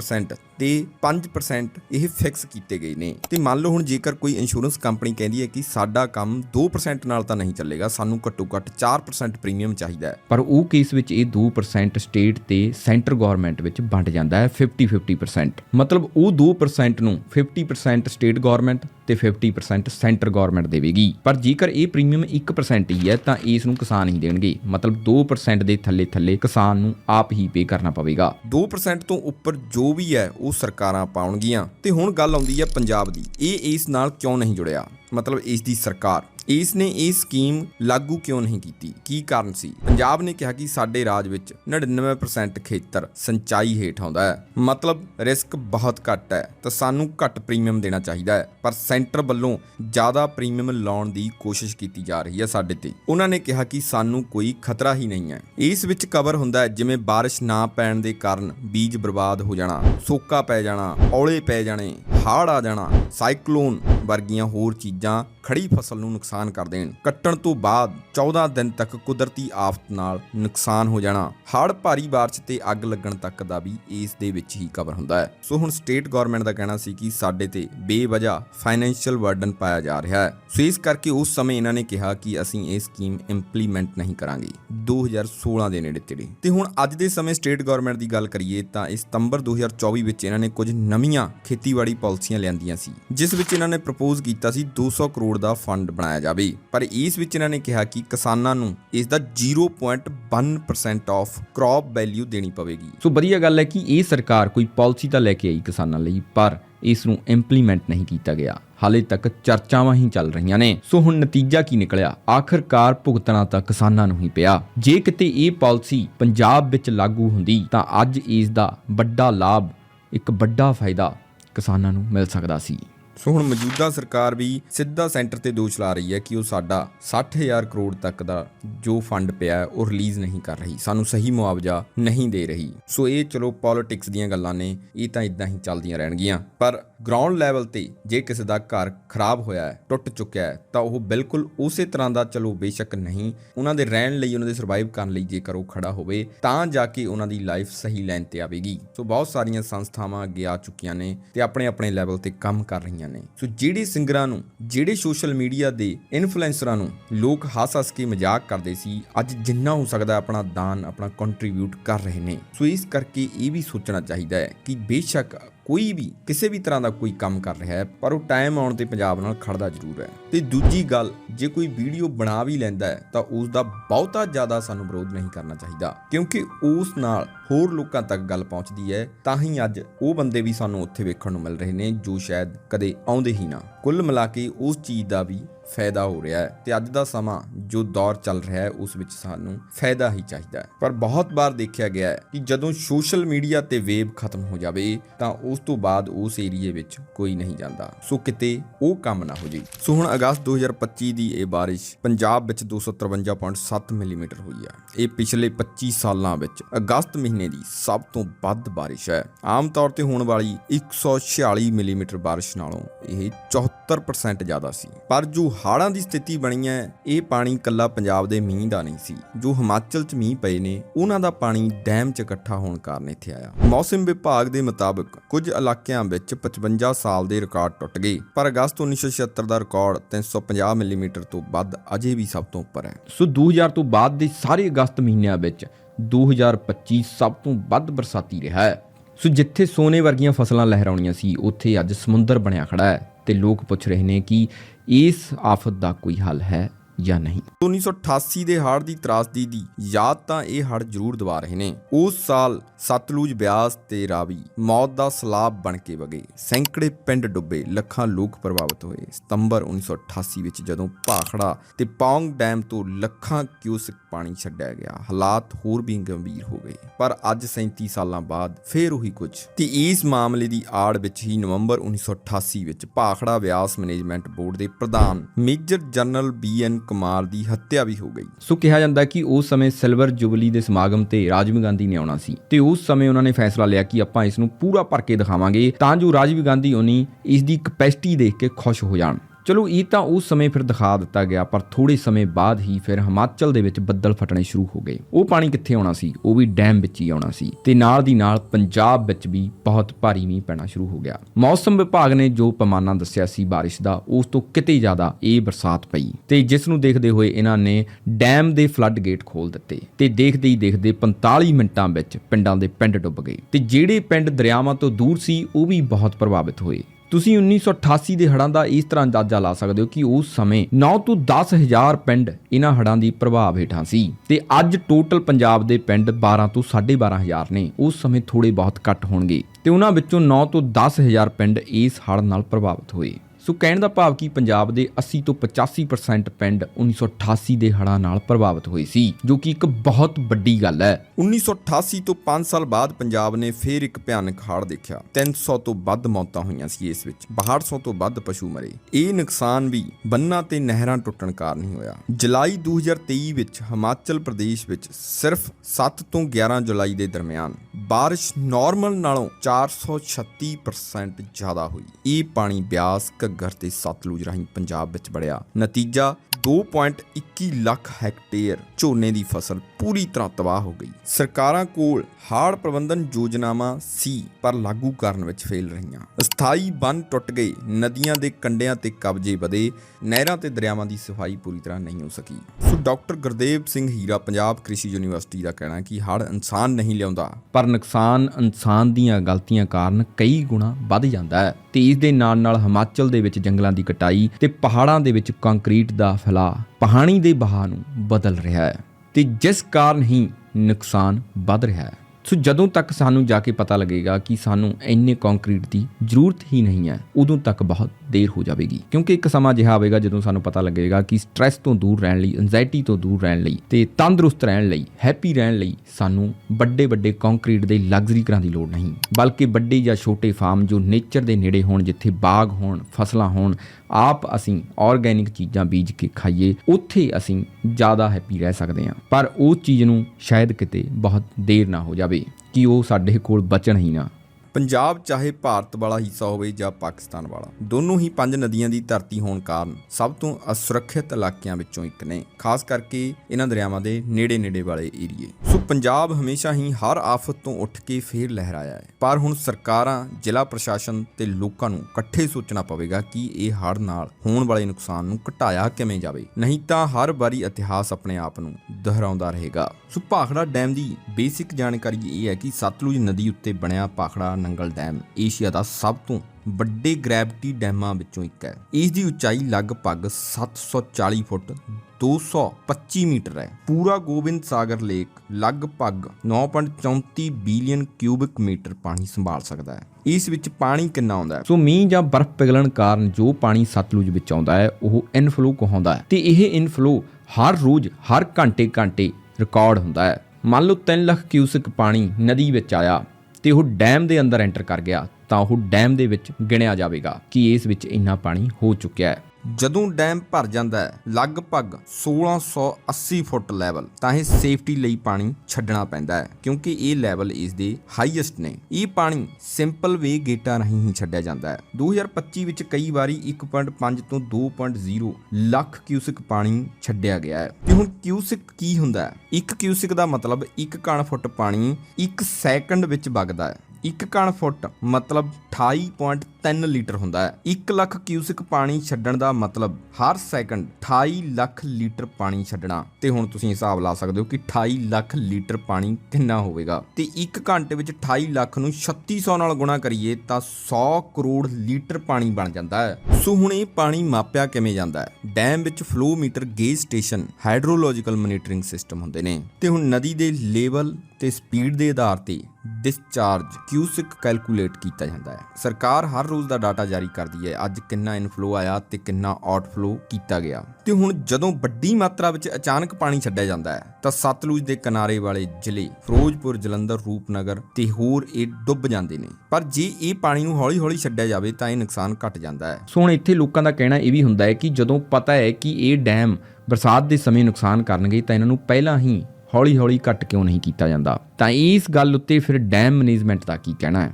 ਤੇ 5% ਇਹ ਫਿਕਸ ਕੀਤੇ ਗਏ ਨੇ। ਤੇ ਮੰਨ ਲਓ ਹੁਣ ਜੇਕਰ ਕੋਈ ਇੰਸ਼ੋਰੈਂਸ ਕੰਪਨੀ ਕਹਿੰਦੀ ਹੈ ਕਿ ਸਾਡਾ ਕੰਮ 2% ਨਾਲ ਤਾਂ ਨਹੀਂ ਚੱਲੇਗਾ ਸਾਨੂੰ ਘੱਟੋ ਘੱਟ 4% ਪ੍ਰੀਮੀਅਮ ਚਾਹੀਦਾ ਹੈ। ਪਰ ਉਹ ਕੇਸ ਵਿੱਚ ਇਹ 2% ਸਟੇਟ ਤੇ ਸੈਂਟਰ ਗਵਰਨਮੈਂਟ ਵਿੱਚ ਵੰਡ ਜਾਂਦਾ ਹੈ 50-50% ਮਤਲਬ ਉਹ 2% ਨੂੰ 50% ਸਟੇਟ ਗਵਰਨਮੈਂਟ ਤੇ 50% ਸੈਂਟਰ ਗਵਰਨਮੈਂਟ ਦੇਵੇਗੀ। ਪਰ ਜੇਕਰ ਇਹ ਪ੍ਰੀਮੀਅਮ 1% ਹੀ ਹੈ ਤਾਂ ਇਸ ਨੂੰ ਕਿਸਾਨ ਹੀ ਦੇਣਗੇ। ਮਤਲਬ 2% ਦੇ ਥੱਲੇ ਥੱਲੇ ਕਿਸਾਨ ਨੂੰ ਆਪ ਹੀ ਪੇ ਕਰਨਾ ਪਵੇਗਾ। 2% ਤੋਂ ਉੱਪਰ ਜੋ ਜੋ ਵੀ ਹੈ, ਉਹ ਸਰਕਾਰਾਂ ਪਾਉਣਗੀਆਂ। ਤੇ ਹੁਣ ਗੱਲ ਆਉਂਦੀ ਹੈ ਪੰਜਾਬ ਦੀ। ਇਹ ਇਸ ਨਾਲ ਕਿਉਂ ਨਹੀਂ ਜੁੜਿਆ? ਮਤਲਬ ਇਸ ਦੀ ਸਰਕਾਰ। ਇਸ ਨੇ ਇਹ ਸਕੀਮ ਲਾਗੂ ਕਿਉਂ ਨਹੀਂ ਕੀਤੀ? ਕੀ ਕਾਰਨ ਸੀ? ਪੰਜਾਬ ਨੇ ਕਿਹਾ ਕਿ ਸਾਡੇ ਰਾਜ ਵਿੱਚ 99% ਖੇਤਰ ਸਿੰਚਾਈ ਹੇਠ ਆਉਂਦਾ ਹੈ। ਮਤਲਬ ਰਿਸਕ ਬਹੁਤ ਘੱਟ ਹੈ, ਤਾਂ ਸਾਨੂੰ ਘੱਟ ਪ੍ਰੀਮੀਅਮ ਦੇਣਾ ਚਾਹੀਦਾ ਹੈ। ਪਰ ਸੈਂਟਰ ਵੱਲੋਂ ਜ਼ਿਆਦਾ ਪ੍ਰੀਮੀਅਮ ਲਾਉਣ ਦੀ ਕੋਸ਼ਿਸ਼ ਕੀਤੀ ਜਾ ਰਹੀ ਹੈ ਸਾਡੇ ਤੇ। ਉਹਨਾਂ ਨੇ ਕਿਹਾ ਕਿ ਸਾਨੂੰ ਕੋਈ ਖਤਰਾ ਹੀ ਨਹੀਂ ਹੈ। ਇਸ ਵਿੱਚ ਕਵਰ ਹੁੰਦਾ ਹੈ ਜਿਵੇਂ ਬਾਰਿਸ਼ ਨਾ ਪੈਣ ਦੇ ਕਾਰਨ ਬੀਜ ਬਰਬਾਦ ਹੋ ਜਾਣਾ, ਸੋਕਾ ਪੈ ਜਾਣਾ, ਔਲੇ ਪੈ ਜਾਣੇ ਹੜ੍ਹ ਆ ਜਾਣਾ, ਸਾਈਕਲੋਨ ਵਰਗੀਆਂ ਹੋਰ ਚੀਜ਼ਾਂ ਖੜੀ ਫਸਲ ਨੂੰ ਨੁਕਸਾਨ ਕਰ ਦੇਣ। ਕੱਟਣ ਤੋਂ ਬਾਅਦ 14 ਦਿਨ ਤੱਕ ਕੁਦਰਤੀ ਆਫਤ ਨਾਲ ਨੁਕਸਾਨ ਹੋ ਜਾਣਾ। ਹੜ੍ਹ ਭਾਰੀ ਬਾਰਿਸ਼ ਤੇ ਅੱਗ ਲੱਗਣ ਤੱਕ ਦਾ ਵੀ ਇਸ ਦੇ ਵਿੱਚ ਹੀ ਕਵਰ ਹੁੰਦਾ ਹੈ। ਸੋ ਹੁਣ ਸਟੇਟ ਗਵਰਨਮੈਂਟ ਦਾ ਕਹਿਣਾ ਸੀ ਕਿ ਸਾਡੇ ਤੇ ਬੇਵਜ੍ਹਾ ਫਾਈਨੈਂਸ਼ੀਅਲ ਬਰਡਨ ਪਾਇਆ ਜਾ ਰਿਹਾ ਹੈ। ਸੋ ਇਸ ਕਰਕੇ ਉਸ ਸਮੇਂ ਇਹਨਾਂ ਨੇ ਕਿਹਾ ਕਿ ਅਸੀਂ ਇਹ ਸਕੀਮ ਇੰਪਲੀਮੈਂਟ ਨਹੀਂ ਕਰਾਂਗੇ। 2016 ਦੇ ਨੇੜੇ ਤੇੜੇ। ਤੇ ਹੁਣ ਅੱਜ ਦੇ ਸਮੇਂ ਸਟੇਟ ਗਵਰਨਮੈਂਟ ਦੀ ਗੱਲ ਕਰੀਏ ਤਾਂ ਇਸ ਸਤੰਬਰ 2024 ਵਿੱਚ ਇਹਨਾਂ ਨੇ ਕੁਝ ਨਵੀਆਂ ਖੇਤੀਬਾੜੀ ਪਾਲਿਸੀਆਂ ਲਿਆਂਦੀਆਂ ਸੀ, ਜਿਸ ਵਿੱਚ ਇਹਨਾਂ ਨੇ ਪ੍ਰਪੋਜ਼ ਕੀਤਾ ਸੀ 200 ਕਰੋੜ ਦਾ ਫੰਡ ਬਣਾਇਆ ਜਾਵੇ। ਪਰ ਇਸ ਵਿੱਚ ਇਹਨਾਂ ਨੇ ਕਿਹਾ ਕਿ ਕਿਸਾਨਾਂ ਨੂੰ ਇਸ ਦਾ 0.1% ਆਫ ਕ੍ਰੌਪ ਵੈਲਿਊ ਦੇਣੀ ਪਵੇਗੀ। ਸੋ ਵਧੀਆ ਗੱਲ ਹੈ ਕਿ ਇਹ ਸਰਕਾਰ ਕੋਈ ਪਾਲਿਸੀ ਤਾਂ ਲੈ ਕੇ ਆਈ ਕਿਸਾਨਾਂ ਲਈ, ਪਰ ਇਸ ਨੂੰ ਇੰਪਲੀਮੈਂਟ ਨਹੀਂ ਕੀਤਾ ਗਿਆ। ਹਾਲੇ ਤੱਕ ਚਰਚਾਵਾਂ ਹੀ ਚੱਲ ਰਹੀਆਂ ਨੇ। ਸੋ ਹੁਣ ਨਤੀਜਾ ਕੀ ਨਿਕਲਿਆ? ਆਖਰਕਾਰ ਭੁਗਤਣਾ ਤਾਂ ਕਿਸਾਨਾਂ ਨੂੰ ਹੀ ਪਿਆ। ਜੇ ਕਿਤੇ ਇਹ ਪਾਲਿਸੀ ਪੰਜਾਬ ਵਿੱਚ ਲਾਗੂ ਹੁੰਦੀ, ਤਾਂ ਅੱਜ ਇਸ ਦਾ ਵੱਡਾ ਲਾਭ, ਇੱਕ ਵੱਡਾ ਫਾਇਦਾ ਕਿਸਾਨਾਂ ਨੂੰ ਮਿਲ ਸਕਦਾ ਸੀ। ਸੋ ਹੁਣ ਮੌਜੂਦਾ ਸਰਕਾਰ ਵੀ ਸਿੱਧਾ ਸੈਂਟਰ ਤੇ ਦੋਸ਼ ਲਾ ਰਹੀ ਹੈ ਕਿ ਉਹ ਸਾਡਾ 60000 ਕਰੋੜ ਤੱਕ ਦਾ ਜੋ ਫੰਡ ਪਿਆ ਹੈ, ਉਹ ਰਿਲੀਜ਼ ਨਹੀਂ ਕਰ ਰਹੀ। ਸਾਨੂੰ ਸਹੀ ਮੁਆਵਜ਼ਾ ਨਹੀਂ ਦੇ ਰਹੀ। ਸੋ ਇਹ ਚਲੋ ਪੋਲਿਟਿਕਸ ਦੀਆਂ ਗੱਲਾਂ ਨੇ, ਇਹ ਤਾਂ ਇਦਾਂ ਹੀ ਚੱਲਦੀਆਂ ਰਹਿਣਗੀਆਂ। ਪਰ ਗਰਾਊਂਡ ਲੈਵਲ ਤੇ ਜੇ ਕਿਸੇ ਦਾ ਘਰ ਖਰਾਬ ਹੋਇਆ ਹੈ, ਟੁੱਟ ਚੁੱਕਿਆ ਹੈ, ਤਾਂ ਉਹ ਬਿਲਕੁਲ ਉਸੇ ਤਰ੍ਹਾਂ ਦਾ ਚਲੋ ਬੇਸ਼ੱਕ ਨਹੀਂ, ਉਹਨਾਂ ਦੇ ਰਹਿਣ ਲਈ, ਉਹਨਾਂ ਦੇ ਸਰਵਾਈਵ ਕਰਨ ਲਈ ਜੇਕਰ ਉਹ ਖੜਾ ਹੋਵੇ, ਤਾਂ ਜਾ ਕੇ ਉਹਨਾਂ ਦੀ ਲਾਈਫ ਸਹੀ ਲਾਈਨ ਤੇ ਆਵੇਗੀ। ਸੋ ਬਹੁਤ ਸਾਰੀਆਂ ਸੰਸਥਾਵਾਂ ਅੱਗੇ ਆ ਚੁੱਕੀਆਂ ਨੇ ਤੇ ਆਪਣੇ ਆਪਣੇ ਲੈਵਲ ਤੇ ਕੰਮ ਕਰ ਰਹੀਆਂ ਰਹੀਆਂ ਨੇ। ਸੋ ਜਿਹੜੇ ਸਿੰਗਰਾਂ ਨੂੰ, ਜਿਹੜੇ ਸੋਸ਼ਲ ਮੀਡੀਆ ਦੇ ਇਨਫਲੂਐਂਸਰਾਂ ਨੂੰ ਲੋਕ ਹੱਸ-ਹੱਸ ਕੇ ਮਜ਼ਾਕ ਕਰਦੇ ਸੀ, ਅੱਜ ਜਿੰਨਾ ਹੋ ਸਕਦਾ ਆਪਣਾ ਦਾਨ, ਆਪਣਾ ਕੰਟਰੀਬਿਊਟ ਕਰ ਰਹੇ ਨੇ। ਸੋ ਇਸ ਕਰਕੇ ਇਹ ਵੀ ਸੋਚਣਾ ਚਾਹੀਦਾ ਹੈ ਕਿ ਬੇਸ਼ੱਕ ਕੋਈ ਵੀ ਕਿਸੇ ਵੀ ਤਰ੍ਹਾਂ ਦਾ ਕੋਈ ਕੰਮ ਕਰ ਰਿਹਾ ਹੈ, ਪਰ ਉਹ ਟਾਈਮ ਆਉਣ ਤੇ ਪੰਜਾਬ ਨਾਲ ਖੜਦਾ ਜ਼ਰੂਰ ਹੈ। ਤੇ ਦੂਜੀ ਗੱਲ, ਜੇ ਕੋਈ ਵੀਡੀਓ ਬਣਾ ਵੀ ਲੈਂਦਾ ਹੈ, ਤਾਂ ਉਸ ਦਾ ਬਹੁਤਾ ਜ਼ਿਆਦਾ ਸਾਨੂੰ ਵਿਰੋਧ ਨਹੀਂ ਕਰਨਾ ਚਾਹੀਦਾ, ਕਿਉਂਕਿ ਉਸ ਨਾਲ ਹੋਰ ਲੋਕਾਂ ਤੱਕ ਗੱਲ ਪਹੁੰਚਦੀ ਹੈ, ਤਾਂ ਹੀ ਅੱਜ ਉਹ ਬੰਦੇ ਵੀ ਸਾਨੂੰ ਉੱਥੇ ਵੇਖਣ ਨੂੰ ਮਿਲ ਰਹੇ ਨੇ, ਜੋ ਸ਼ਾਇਦ ਕਦੇ ਆਉਂਦੇ ਹੀ ਨਾ। ਕੁੱਲ ਮਿਲਾ ਕੇ ਉਸ ਚੀਜ਼ ਦਾ ਵੀ ਫਾਇਦਾ ਹੋ ਰਿਹਾ ਹੈ ਤੇ ਅੱਜ ਦਾ ਸਮਾਂ ਜੋ ਦੌਰ ਚੱਲ ਰਿਹਾ ਹੈ, ਉਸ ਵਿੱਚ ਸਾਨੂੰ ਫਾਇਦਾ ਹੀ ਚਾਹੀਦਾ ਹੈ। ਪਰ ਬਹੁਤ ਵਾਰ ਦੇਖਿਆ ਗਿਆ ਹੈ ਕਿ ਜਦੋਂ ਸੋਸ਼ਲ ਮੀਡੀਆ ਤੇ ਵੇਵ ਖਤਮ ਹੋ ਜਾਵੇ, ਤਾਂ ਉਸ ਤੋਂ ਬਾਅਦ ਉਸ ਏਰੀਏ ਵਿੱਚ ਕੋਈ ਨਹੀਂ ਜਾਂਦਾ। ਸੋ ਕਿਤੇ ਉਹ ਕੰਮ ਨਾ ਹੋ ਜੇ। ਸੋ ਹੁਣ ਅਗਸਤ 2025 ਦੀ ਇਹ ਬਾਰਿਸ਼ ਪੰਜਾਬ ਵਿੱਚ 253.7 ਮਿਲੀਮੀਟਰ ਹੋਈ ਹੈ। ਇਹ ਪਿਛਲੇ 25 ਸਾਲਾਂ ਵਿੱਚ ਅਗਸਤ ਮਹੀਨੇ ਦੀ ਸਭ ਤੋਂ ਵੱਧ ਬਾਰਿਸ਼ ਹੈ। ਆਮ ਤੌਰ ਤੇ ਹੋਣ ਵਾਲੀ 146 ਮਿਲੀਮੀਟਰ ਬਾਰਿਸ਼ ਨਾਲੋਂ ਇਹ 74% ਜ਼ਿਆਦਾ ਸੀ। ਪਰ ਜੋ ਹਾੜਾਂ ਦੀ ਸਥਿਤੀ ਬਣੀ ਹੈ, ਇਹ ਪਾਣੀ ਕੱਲਾ ਪੰਜਾਬ ਦੇ ਮੀਂਹ ਦਾ ਨਹੀਂ ਸੀ। ਜੋ ਹਿਮਾਚਲ 'ਚ ਮੀਂਹ ਪਏ ਨੇ, ਉਹਨਾਂ ਦਾ ਪਾਣੀ ਡੈਮ 'ਚ ਇਕੱਠਾ ਹੋਣ ਕਾਰਨ ਇੱਥੇ ਆਇਆ। ਮੌਸਮ ਵਿਭਾਗ ਦੇ ਮੁਤਾਬਕ ਕੁਝ ਇਲਾਕਿਆਂ ਵਿੱਚ 55 ਸਾਲ ਦੇ ਰਿਕਾਰਡ ਟੁੱਟ ਗਏ, ਪਰ ਅਗਸਤ 1976 ਦਾ ਰਿਕਾਰਡ 350 ਮਿਲੀਮੀਟਰ ਤੋਂ ਵੱਧ ਅਜੇ ਵੀ ਸਭ ਤੋਂ ਉੱਪਰ ਹੈ। ਸੋ 2000 ਤੋਂ ਬਾਅਦ ਦੇ ਸਾਰੇ ਅਗਸਤ ਮਹੀਨਿਆਂ ਵਿੱਚ 2025 ਸਭ ਤੋਂ ਵੱਧ ਬਰਸਾਤੀ ਰਿਹਾ ਹੈ। ਸੋ ਜਿੱਥੇ ਸੋਨੇ ਵਰਗੀਆਂ ਫਸਲਾਂ ਲਹਿਰਾਉਣੀਆਂ ਸੀ, ਉੱਥੇ ਅੱਜ ਸਮੁੰਦਰ ਬਣਿਆ ਖੜਾ ਹੈ। ਤੇ ਲੋਕ ਪੁੱਛ ਰਹੇ ਨੇ ਕਿ ਇਸ ਆਫਤ ਦਾ ਕੋਈ ਹੱਲ ਹੈ? ਜਾਂ ਨਹੀਂ। 1988 ਦੇ ਹੜ੍ਹ ਦੀ ਤਰਾਸਦੀ ਦੀ ਯਾਦ ਤਾਂ ਇਹ ਹੜ੍ਹ ਜ਼ਰੂਰ ਦਿਵਾ ਰਹੇ ਨੇ। ਉਸ ਸਾਲ ਸਤਲੁਜ ਬਿਆਸ ਤੇ ਰਾਵੀ ਮੌਤ ਦਾ ਸਲਾਬ ਬਣ ਕੇ ਵਗੇ। ਸੈਂਕੜੇ ਪਿੰਡ ਡੁੱਬੇ, ਲੱਖਾਂ ਲੋਕ ਪ੍ਰਭਾਵਿਤ ਹੋਏ। ਸਤੰਬਰ 1988 ਵਿੱਚ ਜਦੋਂ ਭਾਖੜਾ ਤੇ ਪੌਂਗ ਡੈਮ ਤੋਂ ਲੱਖਾਂ ਕਿਊਸਿਕ ਪਾਣੀ ਛੱਡਿਆ ਗਿਆ, ਹਾਲਾਤ ਹੋਰ ਵੀ ਗੰਭੀਰ ਹੋ ਗਏ। ਪਰ ਅੱਜ 37 ਸਾਲਾਂ ਬਾਅਦ ਫੇਰ ਉਹੀ ਕੁਝ। ਤੇ ਇਸ ਮਾਮਲੇ ਦੀ ਆੜ ਵਿੱਚ ਹੀ ਨਵੰਬਰ 1988 ਵਿੱਚ ਭਾਖੜਾ ਬਿਆਸ ਮੈਨੇਜਮੈਂਟ ਬੋਰਡ ਦੇ ਪ੍ਰਧਾਨ major general B N Kumar ਦੀ ਹੱਤਿਆ ਵੀ ਹੋ ਗਈ। ਸੋ ਕਿਹਾ ਜਾਂਦਾ ਕਿ ਉਸ ਸਮੇਂ ਸਿਲਵਰ ਜੁਬਲੀ ਦੇ ਸਮਾਗਮ ਤੇ ਰਾਜੀਵ ਗਾਂਧੀ ਨੇ ਆਉਣਾ ਸੀ ਤੇ ਉਸ ਸਮੇਂ ਉਹਨਾਂ ਨੇ ਫੈਸਲਾ ਲਿਆ ਕਿ ਆਪਾਂ ਇਸ ਨੂੰ ਪੂਰਾ ਭਰ ਕੇ ਦਿਖਾਵਾਂਗੇ ਤਾਂ ਜੋ ਰਾਜੀਵ ਗਾਂਧੀ ਉਨੀ ਇਸ ਦੀ ਕਪੈਸਿਟੀ ਦੇਖ ਕੇ ਖੁਸ਼ ਹੋ ਜਾਣ। ਚਲੋ ਇਹ ਤਾਂ ਉਸ ਸਮੇਂ ਫਿਰ ਦਿਖਾ ਦਿੱਤਾ ਗਿਆ, ਪਰ ਥੋੜੇ ਸਮੇਂ ਬਾਅਦ ਹੀ ਫਿਰ ਹਿਮਾਚਲ ਦੇ ਵਿੱਚ ਬੱਦਲ ਫਟਣੇ ਸ਼ੁਰੂ ਹੋ ਗਏ। ਉਹ ਪਾਣੀ ਕਿੱਥੇ ਆਉਣਾ ਸੀ? ਉਹ ਵੀ ਡੈਮ ਵਿੱਚ ਹੀ ਆਉਣਾ ਸੀ ਤੇ ਨਾਲ ਦੀ ਨਾਲ ਪੰਜਾਬ ਵਿੱਚ ਵੀ ਬਹੁਤ ਭਾਰੀ ਮੀਂਹ ਪੈਣਾ ਸ਼ੁਰੂ ਹੋ ਗਿਆ। ਮੌਸਮ ਵਿਭਾਗ ਨੇ ਜੋ ਪੈਮਾਨਾ ਦੱਸਿਆ ਸੀ ਬਾਰਿਸ਼ ਦਾ, ਉਸ ਤੋਂ ਕਿਤੇ ਜ਼ਿਆਦਾ ਇਹ ਬਰਸਾਤ ਪਈ ਤੇ ਜਿਸ ਨੂੰ ਦੇਖਦੇ ਹੋਏ ਇਹਨਾਂ ਨੇ ਡੈਮ ਦੇ ਫਲੱਡ ਗੇਟ ਖੋਲ ਦਿੱਤੇ ਤੇ ਦੇਖਦੇ ਹੀ ਦੇਖਦੇ 45 ਮਿੰਟਾਂ ਵਿੱਚ ਪਿੰਡਾਂ ਦੇ ਪਿੰਡ ਡੁੱਬ ਗਏ ਤੇ ਜਿਹੜੇ ਪਿੰਡ ਦਰਿਆਵਾਂ ਤੋਂ ਦੂਰ ਸੀ, ਉਹ ਵੀ ਬਹੁਤ ਪ੍ਰਭਾਵਿਤ ਹੋਏ। ਤੁਸੀਂ 1988 ਦੇ ਹੜ੍ਹਾਂ ਦਾ ਇਸ ਤਰ੍ਹਾਂ ਅੰਦਾਜ਼ਾ ਲਾ ਸਕਦੇ ਹੋ ਕਿ ਉਸ ਸਮੇਂ 9 ਤੋਂ 10000 ਪਿੰਡ ਇਹਨਾਂ ਹੜ੍ਹਾਂ ਦੀ ਪ੍ਰਭਾਵ ਹੇਠਾਂ ਸੀ ਤੇ ਅੱਜ ਟੋਟਲ ਪੰਜਾਬ ਦੇ ਪਿੰਡ 12 ਤੋਂ 12500 ਨੇ। ਉਸ ਸਮੇਂ ਥੋੜੇ ਬਹੁਤ ਘੱਟ ਹੋਣਗੇ ਤੇ ਉਹਨਾਂ ਵਿੱਚੋਂ 9 ਤੋਂ 10000 ਪਿੰਡ ਇਸ ਹੜ੍ਹ ਨਾਲ ਪ੍ਰਭਾਵਿਤ ਹੋਏ। ਸੋ ਕਹਿਣ ਦਾ ਭਾਵ ਕਿ ਪੰਜਾਬ ਦੇ 80 ਤੋਂ 85% ਪਿੰਡ 1988 ਦੇ ਹੜ੍ਹਾਂ ਨਾਲ ਪ੍ਰਭਾਵਿਤ ਹੋਏ ਸੀ, ਜੋ ਕਿ ਇੱਕ ਬਹੁਤ ਵੱਡੀ ਗੱਲ ਹੈ। 1988 ਤੋਂ 5 ਸਾਲ ਬਾਅਦ ਪੰਜਾਬ ਨੇ ਫੇਰ ਇੱਕ ਭਿਆਨਕ ਹੜ੍ਹ ਦੇਖਿਆ। 300 ਤੋਂ ਵੱਧ ਮੌਤਾਂ ਹੋਈਆਂ ਸੀ ਇਸ ਵਿੱਚ। 6200 ਤੋਂ ਵੱਧ ਪਸ਼ੂ ਮਰੇ। ਇਹ ਨੁਕਸਾਨ ਵੀ ਬੰਨਾਂ ਤੇ ਨਹਿਰਾਂ ਟੁੱਟਣ ਕਾਰਨ ਹੀ ਹੋਇਆ। ਜੁਲਾਈ 2023 ਵਿੱਚ ਹਿਮਾਚਲ ਪ੍ਰਦੇਸ਼ ਵਿੱਚ ਸਿਰਫ 7 ਤੋਂ 11 ਜੁਲਾਈ ਦੇ ਦਰਮਿਆਨ ਬਾਰਿਸ਼ ਨਾਰਮਲ ਨਾਲੋਂ 436% ਜ਼ਿਆਦਾ ਹੋਈ। ਇਹ ਪਾਣੀ ਬਿਆਸ ਘੱਗਰ ਤੇ ਸਤਲੁਜ ਰਾਹੀਂ ਪੰਜਾਬ ਵਿੱਚ ਵੜਿਆ। ਨਤੀਜਾ 2.21 ਲੱਖ ਹੈਕਟੇਅਰ ਝੋਨੇ ਦੀ ਫਸਲ ਪੂਰੀ ਤਰ੍ਹਾਂ ਤਬਾਹ ਹੋ ਗਈ। ਸਰਕਾਰਾਂ ਕੋਲ ਹਾੜ ਪ੍ਰਬੰਧਨ ਯੋਜਨਾਵਾਂ ਸੀ, ਪਰ ਲਾਗੂ ਕਰਨ ਵਿੱਚ ਫੇਲ ਰਹੀਆਂ। ਅਸਥਾਈ ਬੰਨ ਟੁੱਟ ਗਏ, ਨਦੀਆਂ ਦੇ ਕੰਢਿਆਂ ਤੇ ਕਬਜ਼ੇ ਵਧੇ, ਨਹਿਰਾਂ ਤੇ ਦਰਿਆਵਾਂ ਦੀ ਸਫ਼ਾਈ ਪੂਰੀ ਤਰ੍ਹਾਂ ਨਹੀਂ ਹੋ ਸਕੀ। So doctor Gurdev Singh Hira, Punjab Krishi University ਦਾ ਕਹਿਣਾ ਕਿ ਹੜ ਇਨਸਾਨ ਨਹੀਂ ਲਿਆਉਂਦਾ, ਪਰ ਨੁਕਸਾਨ ਇਨਸਾਨ ਦੀਆਂ ਗਲਤੀਆਂ ਕਾਰਨ ਕਈ ਗੁਣਾ ਵੱਧ ਜਾਂਦਾ ਹੈ। ਤੇ ਇਸ ਦੇ ਨਾਲ ਨਾਲ ਹਿਮਾਚਲ ਦੇ ਵਿੱਚ ਜੰਗਲਾਂ ਦੀ ਕਟਾਈ ਤੇ ਪਹਾੜਾਂ ਦੇ ਵਿੱਚ ਕੰਕਰੀਟ ਦਾ ਫੈਲਾਅ ਪਾਣੀ ਦੇ ਬਹਾਅ ਨੂੰ ਬਦਲ ਰਿਹਾ ਹੈ ਤੇ ਜਿਸ ਕਾਰਨ ਹੀ ਨੁਕਸਾਨ ਵੱਧ ਰਿਹਾ ਹੈ। ਸੋ ਜਦੋਂ ਤੱਕ ਸਾਨੂੰ ਜਾ ਕੇ ਪਤਾ ਲੱਗੇਗਾ ਕਿ ਸਾਨੂੰ ਇੰਨੇ ਕੰਕਰੀਟ ਦੀ ਜ਼ਰੂਰਤ ਹੀ ਨਹੀਂ ਹੈ, ਉਦੋਂ ਤੱਕ ਬਹੁਤ ਦੇਰ ਹੋ ਜਾਵੇਗੀ। ਕਿਉਂਕਿ ਇੱਕ ਸਮਾਂ ਜਿਹਾ ਆਵੇਗਾ ਜਦੋਂ ਸਾਨੂੰ ਪਤਾ ਲੱਗੇਗਾ ਕਿ ਸਟ੍ਰੈਸ ਤੋਂ ਦੂਰ ਰਹਿਣ ਲਈ ਐਂਜ਼ਾਇਟੀ ਤੋਂ ਦੂਰ ਰਹਿਣ ਲਈ ਤੇ ਤੰਦਰੁਸਤ ਰਹਿਣ ਲਈ ਹੈਪੀ ਰਹਿਣ ਲਈ ਸਾਨੂੰ ਵੱਡੇ ਵੱਡੇ ਕੰਕਰੀਟ ਦੇ ਲਗਜ਼ਰੀ ਘਰਾਂ ਦੀ ਲੋੜ ਨਹੀਂ। ਬਲਕਿ ਵੱਡੇ ਜਾਂ ਛੋਟੇ ਫਾਰਮ ਜੋ ਨੇਚਰ ਦੇ ਨੇੜੇ ਹੋਣ, ਜਿੱਥੇ ਬਾਗ ਹੋਣ, ਫਸਲਾਂ ਹੋਣ ਆਪ ਅਸੀਂ ਆਰਗੈਨਿਕ ਚੀਜ਼ਾਂ ਬੀਜ ਕੇ ਖਾਈਏ, ਉੱਥੇ ਅਸੀਂ ਜ਼ਿਆਦਾ ਹੈਪੀ ਰਹਿ ਸਕਦੇ ਹਾਂ। ਪਰ ਉਹ ਚੀਜ਼ ਨੂੰ ਸ਼ਾਇਦ ਕਿਤੇ ਬਹੁਤ ਦੇਰ ਨਾ ਹੋ ਜਾਵੇ ਕਿ ਉਹ ਸਾਡੇ ਕੋਲ ਬਚਣ ਹੀ ਨਾ। ਪੰਜਾਬ ਚਾਹੇ ਭਾਰਤ ਵਾਲਾ ਹਿੱਸਾ ਹੋਵੇ ਜਾਂ ਪਾਕਿਸਤਾਨ ਵਾਲਾ, ਦੋਨੋਂ ਹੀ ਪੰਜ ਨਦੀਆਂ ਦੀ ਧਰਤੀ ਹੋਣ ਕਾਰਨ ਸਭ ਤੋਂ ਅਸੁਰੱਖਿਅਤ ਇਲਾਕਿਆਂ ਵਿੱਚੋਂ ਇੱਕ ਨੇ, ਖਾਸ ਕਰਕੇ ਇਹਨਾਂ ਦਰਿਆਵਾਂ ਦੇ ਨੇੜੇ-ਨੇੜੇ ਵਾਲੇ ਏਰੀਏ। ਸੋ ਪੰਜਾਬ ਹਮੇਸ਼ਾ ਹੀ ਹਰ ਆਫਤ ਤੋਂ ਉੱਠ ਕੇ ਫੇਰ ਲਹਿਰਾਇਆ ਹੈ। ਪਰ ਹੁਣ ਸਰਕਾਰਾਂ, ਜ਼ਿਲ੍ਹਾ ਪ੍ਰਸ਼ਾਸਨ ਤੇ ਲੋਕਾਂ ਨੂੰ ਇਕੱਠੇ ਸੋਚਣਾ ਪਵੇਗਾ ਕਿ ਇਹ ਹੜ੍ਹ ਨਾਲ ਹੋਣ ਵਾਲੇ ਨੁਕਸਾਨ ਨੂੰ ਘਟਾਇਆ ਕਿਵੇਂ ਜਾਵੇ। ਨਹੀਂ ਤਾਂ ਹਰ ਵਾਰੀ ਇਤਿਹਾਸ ਆਪਣੇ ਆਪ ਨੂੰ ਦੁਹਰਾਉਂਦਾ ਰਹੇਗਾ। ਸੋ ਭਾਖੜਾ ਡੈਮ ਦੀ ਬੇਸਿਕ ਜਾਣਕਾਰੀ ਇਹ ਹੈ ਕਿ ਸਤਲੁਜ ਨਦੀ ਉੱਤੇ ਬਣਿਆ ਭਾਖੜਾ ਨੰਗਲ ਡੈਮ। ਏਸ਼ੀਆ ਦਾ ਸਭ ਤੋਂ ਵੱਡੇ ਗ੍ਰੈਵਿਟੀ ਡੈਮਾਂ ਵਿੱਚੋਂ ਇੱਕ ਹੈ। ਇਸ ਦੀ ਉਚਾਈ ਲਗਭਗ 740 ਫੁੱਟ 225 ਮੀਟਰ ਹੈ। ਪੂਰਾ ਗੋਬਿੰਦ ਸਾਗਰ ਲੇਕ ਲਗਭਗ 9.34 ਬਿਲੀਅਨ ਕਿਊਬਿਕ ਮੀਟਰ ਪਾਣੀ ਸੰਭਾਲ ਸਕਦਾ ਹੈ। ਇਸ ਵਿੱਚ ਪਾਣੀ ਕਿੰਨਾ ਆਉਂਦਾ ਹੈ? ਸੋ ਮੀਂਹ ਜਾਂ ਬਰਫ਼ ਪਿਘਲਣ ਕਾਰਨ ਜੋ ਪਾਣੀ ਸਤਲੁਜ ਵਿੱਚ ਆਉਂਦਾ ਹੈ, ਉਹ ਇਨਫਲੋ ਕਹਾਉਂਦਾ ਹੈ। ਤੇ ਇਹ ਇਨਫਲੋ ਹਰ ਰੋਜ਼, ਹਰ ਘੰਟੇ ਘੰਟੇ ਰਿਕਾਰਡ ਹੁੰਦਾ ਹੈ। ਮੰਨ ਲਓ 3 ਲੱਖ ਕਿਊਸਿਕ ਪਾਣੀ ਨਦੀ ਵਿੱਚ ਆਇਆ। ਤੇ ਉਹ ਡੈਮ ਦੇ ਅੰਦਰ ਐਂਟਰ ਕਰ ਗਿਆ ਤਾਂ ਉਹ ਡੈਮ ਦੇ ਵਿੱਚ ਗਿਣਿਆ ਜਾਵੇਗਾ ਕਿ ਇਸ ਵਿੱਚ ਇੰਨਾ ਪਾਣੀ ਹੋ ਚੁੱਕਿਆ ਹੈ। ਜਦੋਂ ਡੈਮ ਭਰ ਜਾਂਦਾ ਹੈ, ਲਗਭਗ 1680 ਫੁੱਟ ਲੈਵਲ ਤਾਂ ਇਹ ਸੇਫਟੀ ਲਈ ਪਾਣੀ ਛੱਡਣਾ ਪੈਂਦਾ ਹੈ, ਕਿਉਂਕਿ ਇਹ ਲੈਵਲ ਇਸ ਦੇ ਹਾਈਐਸਟ ਨੇ। ਇਹ ਪਾਣੀ ਸਿੰਪਲ ਵੇ ਗੇਟਾਂ ਰਾਹੀਂ ਹੀ ਛੱਡਿਆ ਜਾਂਦਾ ਹੈ। 2025 ਵਿੱਚ ਕਈ ਵਾਰੀ 1.5 ਤੋਂ 2.0 ਲੱਖ ਕਿਊਸਿਕ ਪਾਣੀ ਛੱਡਿਆ ਗਿਆ ਹੈ। ਤੇ ਹੁਣ ਕਿਊਸਿਕ ਕੀ ਹੁੰਦਾ ਹੈ? ਇੱਕ ਕਿਊਸਿਕ ਦਾ ਮਤਲਬ ਇੱਕ ਘਣ ਫੁੱਟ ਪਾਣੀ 1 ਸੈਕਿੰਡ ਵਿੱਚ ਵਗਦਾ ਹੈ। ਇੱਕ ਘਣ ਫੁੱਟ, ਮਤਲਬ 28.3 ਲੀਟਰ ਹੁੰਦਾ ਹੈ। 1 ਲੱਖ ਕਿਊਸਿਕ ਪਾਣੀ ਛੱਡਣ ਦਾ ਮਤਲਬ, ਹਰ ਸੈਕਿੰਡ 28 ਲੱਖ ਲੀਟਰ ਪਾਣੀ ਛੱਡਣਾ। ਤੇ ਹੁਣ ਤੁਸੀਂ ਹਿਸਾਬ ਲਾ ਸਕਦੇ ਹੋ ਕਿ 28 ਲੱਖ ਲੀਟਰ ਪਾਣੀ ਕਿੰਨਾ ਹੋਵੇਗਾ। ਤੇ 1 ਘੰਟੇ ਵਿੱਚ 28 ਲੱਖ ਨੂੰ 3600 ਨਾਲ ਗੁਣਾ ਕਰੀਏ ਤਾਂ 100 ਕਰੋੜ ਲੀਟਰ ਪਾਣੀ ਬਣ ਜਾਂਦਾ ਹੈ। ਸੋ ਹੁਣ ਇਹ ਪਾਣੀ ਮਾਪਿਆ ਕਿਵੇਂ ਜਾਂਦਾ ਹੈ? ਡੈਮ ਵਿੱਚ flow meter gauge station hydrological monitoring system ਹੁੰਦੇ ਨੇ। ਤੇ ਹੁਣ ਨਦੀ ਦੇ ਲੈਵਲ ਤੇ ਸਪੀਡ ਦੇ ਆਧਾਰ ਤੇ ਡਿਸਚਾਰਜ ਕਿਊਸਿਕ ਕੈਲਕੂਲੇਟ ਕੀਤਾ ਜਾਂਦਾ ਹੈ। ਸਰਕਾਰ ਹਰ ਰੋਜ਼ ਦਾ ਡਾਟਾ ਜਾਰੀ ਕਰਦੀ ਹੈ। ਅੱਜ ਕਿੰਨਾ ਇਨਫਲੋ ਆਇਆ ਤੇ ਕਿੰਨਾ ਆਊਟਫਲੋ ਕੀਤਾ ਗਿਆ। ਤੇ ਹੁਣ ਜਦੋਂ ਵੱਡੀ ਮਾਤਰਾ ਵਿੱਚ ਅਚਾਨਕ ਪਾਣੀ ਛੱਡਿਆ ਜਾਂਦਾ ਹੈ, ਤਾਂ ਸਤਲੁਜ ਦੇ ਕਿਨਾਰੇ ਵਾਲੇ ਜ਼ਿਲ੍ਹੇ ਫਿਰੋਜ਼ਪੁਰ, ਜਲੰਧਰ, ਰੂਪਨਗਰ ਤੇ ਹੋਰ ਇਹ ਡੁੱਬ ਜਾਂਦੇ ਨੇ। ਪਰ ਜੇ ਇਹ ਪਾਣੀ ਨੂੰ ਹੌਲੀ-ਹੌਲੀ ਛੱਡਿਆ ਜਾਵੇ, ਤਾਂ ਇਹ ਨੁਕਸਾਨ ਘਟ ਜਾਂਦਾ ਹੈ। ਸੋਹਣੇ ਇੱਥੇ ਲੋਕਾਂ ਦਾ ਕਹਿਣਾ ਇਹ ਵੀ ਹੁੰਦਾ ਹੈ ਕਿ ਜਦੋਂ ਪਤਾ ਹੈ ਕਿ ਇਹ ਡੈਮ ਬਰਸਾਤ ਦੇ ਸਮੇਂ ਨੁਕਸਾਨ ਕਰਨਗੇ ਤਾਂ ਇਹਨਾਂ ਨੂੰ ਪਹਿਲਾਂ ਹੀ ਹੌਲੀ-ਹੌਲੀ ਕੱਟ ਕਿਉਂ ਨਹੀਂ ਕੀਤਾ ਜਾਂਦਾ। ਤਾਂ ਇਸ ਗੱਲ ਉੱਤੇ ਫਿਰ ਡੈਮ ਮੈਨੇਜਮੈਂਟ ਦਾ ਕੀ ਕਹਿਣਾ ਹੈ?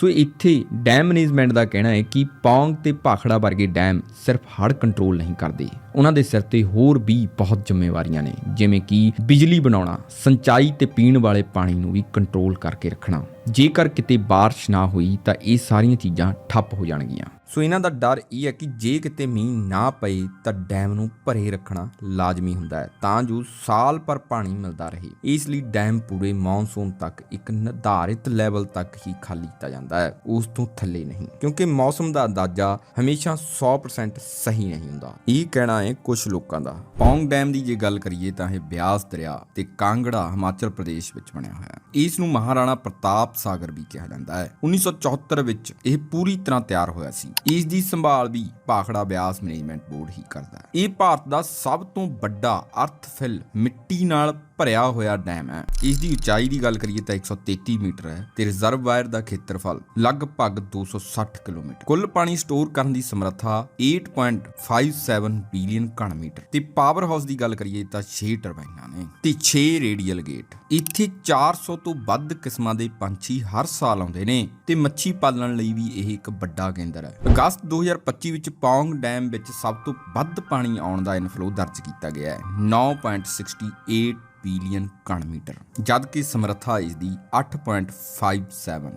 ਸੋ ਇੱਥੇ ਡੈਮ ਮੈਨੇਜਮੈਂਟ ਦਾ ਕਹਿਣਾ ਹੈ ਕਿ ਪੌਂਗ ਤੇ ਭਾਖੜਾ ਵਰਗੇ ਡੈਮ ਸਿਰਫ ਹੜ੍ਹ ਕੰਟਰੋਲ ਨਹੀਂ ਕਰਦੇ। ਉਹਨਾਂ ਦੇ ਸਿਰ ਤੇ ਹੋਰ ਵੀ ਬਹੁਤ ਜ਼ਿੰਮੇਵਾਰੀਆਂ ਨੇ, ਜਿਵੇਂ ਕਿ ਬਿਜਲੀ ਬਣਾਉਣਾ, ਸਿੰਚਾਈ ਤੇ ਪੀਣ ਵਾਲੇ ਪਾਣੀ ਨੂੰ ਵੀ ਕੰਟਰੋਲ ਕਰਕੇ ਰੱਖਣਾ। ਜੇਕਰ ਕਿਤੇ ਬਾਰਿਸ਼ ਨਾ ਹੋਈ ਤਾਂ ਇਹ ਸਾਰੀਆਂ ਚੀਜ਼ਾਂ ਠੱਪ ਹੋ ਜਾਣਗੀਆਂ। ਸੋ ਇਹਨਾਂ ਦਾ ਡਰ ਇਹ ਹੈ ਕਿ ਜੇ ਕਿਤੇ ਮੀਂਹ ਨਾ ਪਏ ਤਾਂ ਡੈਮ ਨੂੰ ਭਰੇ ਰੱਖਣਾ ਲਾਜ਼ਮੀ ਹੁੰਦਾ ਹੈ, ਤਾਂ ਜੋ ਸਾਲ ਭਰ ਪਾਣੀ ਮਿਲਦਾ ਰਹੇ। ਇਸ ਲਈ ਡੈਮ ਪੂਰੇ ਮੌਨਸੂਨ ਤੱਕ ਇੱਕ ਨਿਰਧਾਰਿਤ ਲੈਵਲ ਤੱਕ ਹੀ ਖਾਲੀ ਕੀਤਾ ਜਾਂਦਾ ਹੈ, ਉਸ ਤੋਂ ਥੱਲੇ ਨਹੀਂ। ਕਿਉਂਕਿ ਮੌਸਮ ਦਾ ਅੰਦਾਜ਼ਾ ਹਮੇਸ਼ਾ 100% ਸਹੀ ਨਹੀਂ ਹੁੰਦਾ। ਇਹ ਕਹਿਣਾ ਹੈ ਕੁਝ ਲੋਕਾਂ ਦਾ। ਪੌਂਗ ਡੈਮ ਦੀ ਜੇ ਗੱਲ ਕਰੀਏ ਤਾਂ ਇਹ ਬਿਆਸ ਦਰਿਆ ਤੇ ਕਾਂਗੜਾ ਹਿਮਾਚਲ ਪ੍ਰਦੇਸ਼ ਵਿੱਚ ਬਣਿਆ ਹੋਇਆ ਹੈ। ਇਸ ਨੂੰ ਮਹਾਰਾਣਾ ਪ੍ਰਤਾਪ ਸਾਗਰ ਵੀ ਕਿਹਾ ਜਾਂਦਾ ਹੈ। 1974 ਵਿੱਚ ਇਹ ਪੂਰੀ ਤਰ੍ਹਾਂ ਤਿਆਰ ਹੋਇਆ ਸੀ। ਇਸ ਦੀ ਸੰਭਾਲ ਵੀ ਭਾਖੜਾ ਬਿਆਸ ਮੈਨੇਜਮੈਂਟ ਬੋਰਡ ਹੀ ਕਰਦਾ ਹੈ। ਇਹ ਭਾਰਤ ਦਾ ਸਭ ਤੋਂ ਵੱਡਾ ਅਰਥਫਿਲ ਮਿੱਟੀ ਨਾਲ ਭਰਿਆ ਹੋਇਆ ਡੈਮ ਹੈ। ਇਸ ਦੀ ਉਚਾਈ ਦੀ ਗੱਲ ਕਰੀਏ ਤਾਂ 133 ਮੀਟਰ ਹੈ ਤੇ ਰਿਜ਼ਰਵਾਇਰ ਦਾ ਖੇਤਰਫਲ ਲਗਭਗ 260 ਕਿਲੋਮੀਟਰ। ਕੁੱਲ ਪਾਣੀ ਸਟੋਰ ਕਰਨ ਦੀ ਸਮਰੱਥਾ 8.57 ਬਿਲੀਅਨ ਘਣ ਮੀਟਰ। ਤੇ ਪਾਵਰ ਹਾਊਸ ਦੀ ਗੱਲ ਕਰੀਏ ਤਾਂ 6 ਟਰਬਾਈਨਾਂ ਨੇ ਤੇ 6 ਰੇਡੀਅਲ ਗੇਟ ਇੱਥੇ 400 ਤੋਂ ਵੱਧ ਕਿਸਮਾਂ ਦੇ ਪੰਛੀ ਹਰ ਸਾਲ ਆਉਂਦੇ ਨੇ ਤੇ ਮੱਛੀ ਪਾਲਣ ਲਈ ਵੀ ਇਹ ਇੱਕ ਵੱਡਾ ਕੇਂਦਰ ਹੈ। ਅਗਸਤ 2025 ਵਿੱਚ ਪੌਂਗ ਡੈਮ ਵਿੱਚ ਸਭ ਤੋਂ ਵੱਧ ਪਾਣੀ ਆਉਣ ਦਾ ਇਨਫਲੋ ਦਰਜ ਕੀਤਾ ਗਿਆ ਹੈ। 9.68 ਬਿਲੀਅਨ ਘਣਮੀਟਰ ਜਦਕਿ ਜਦ ਕਿ ਸਮਰੱਥਾ ਇਸ ਦੀ 8.57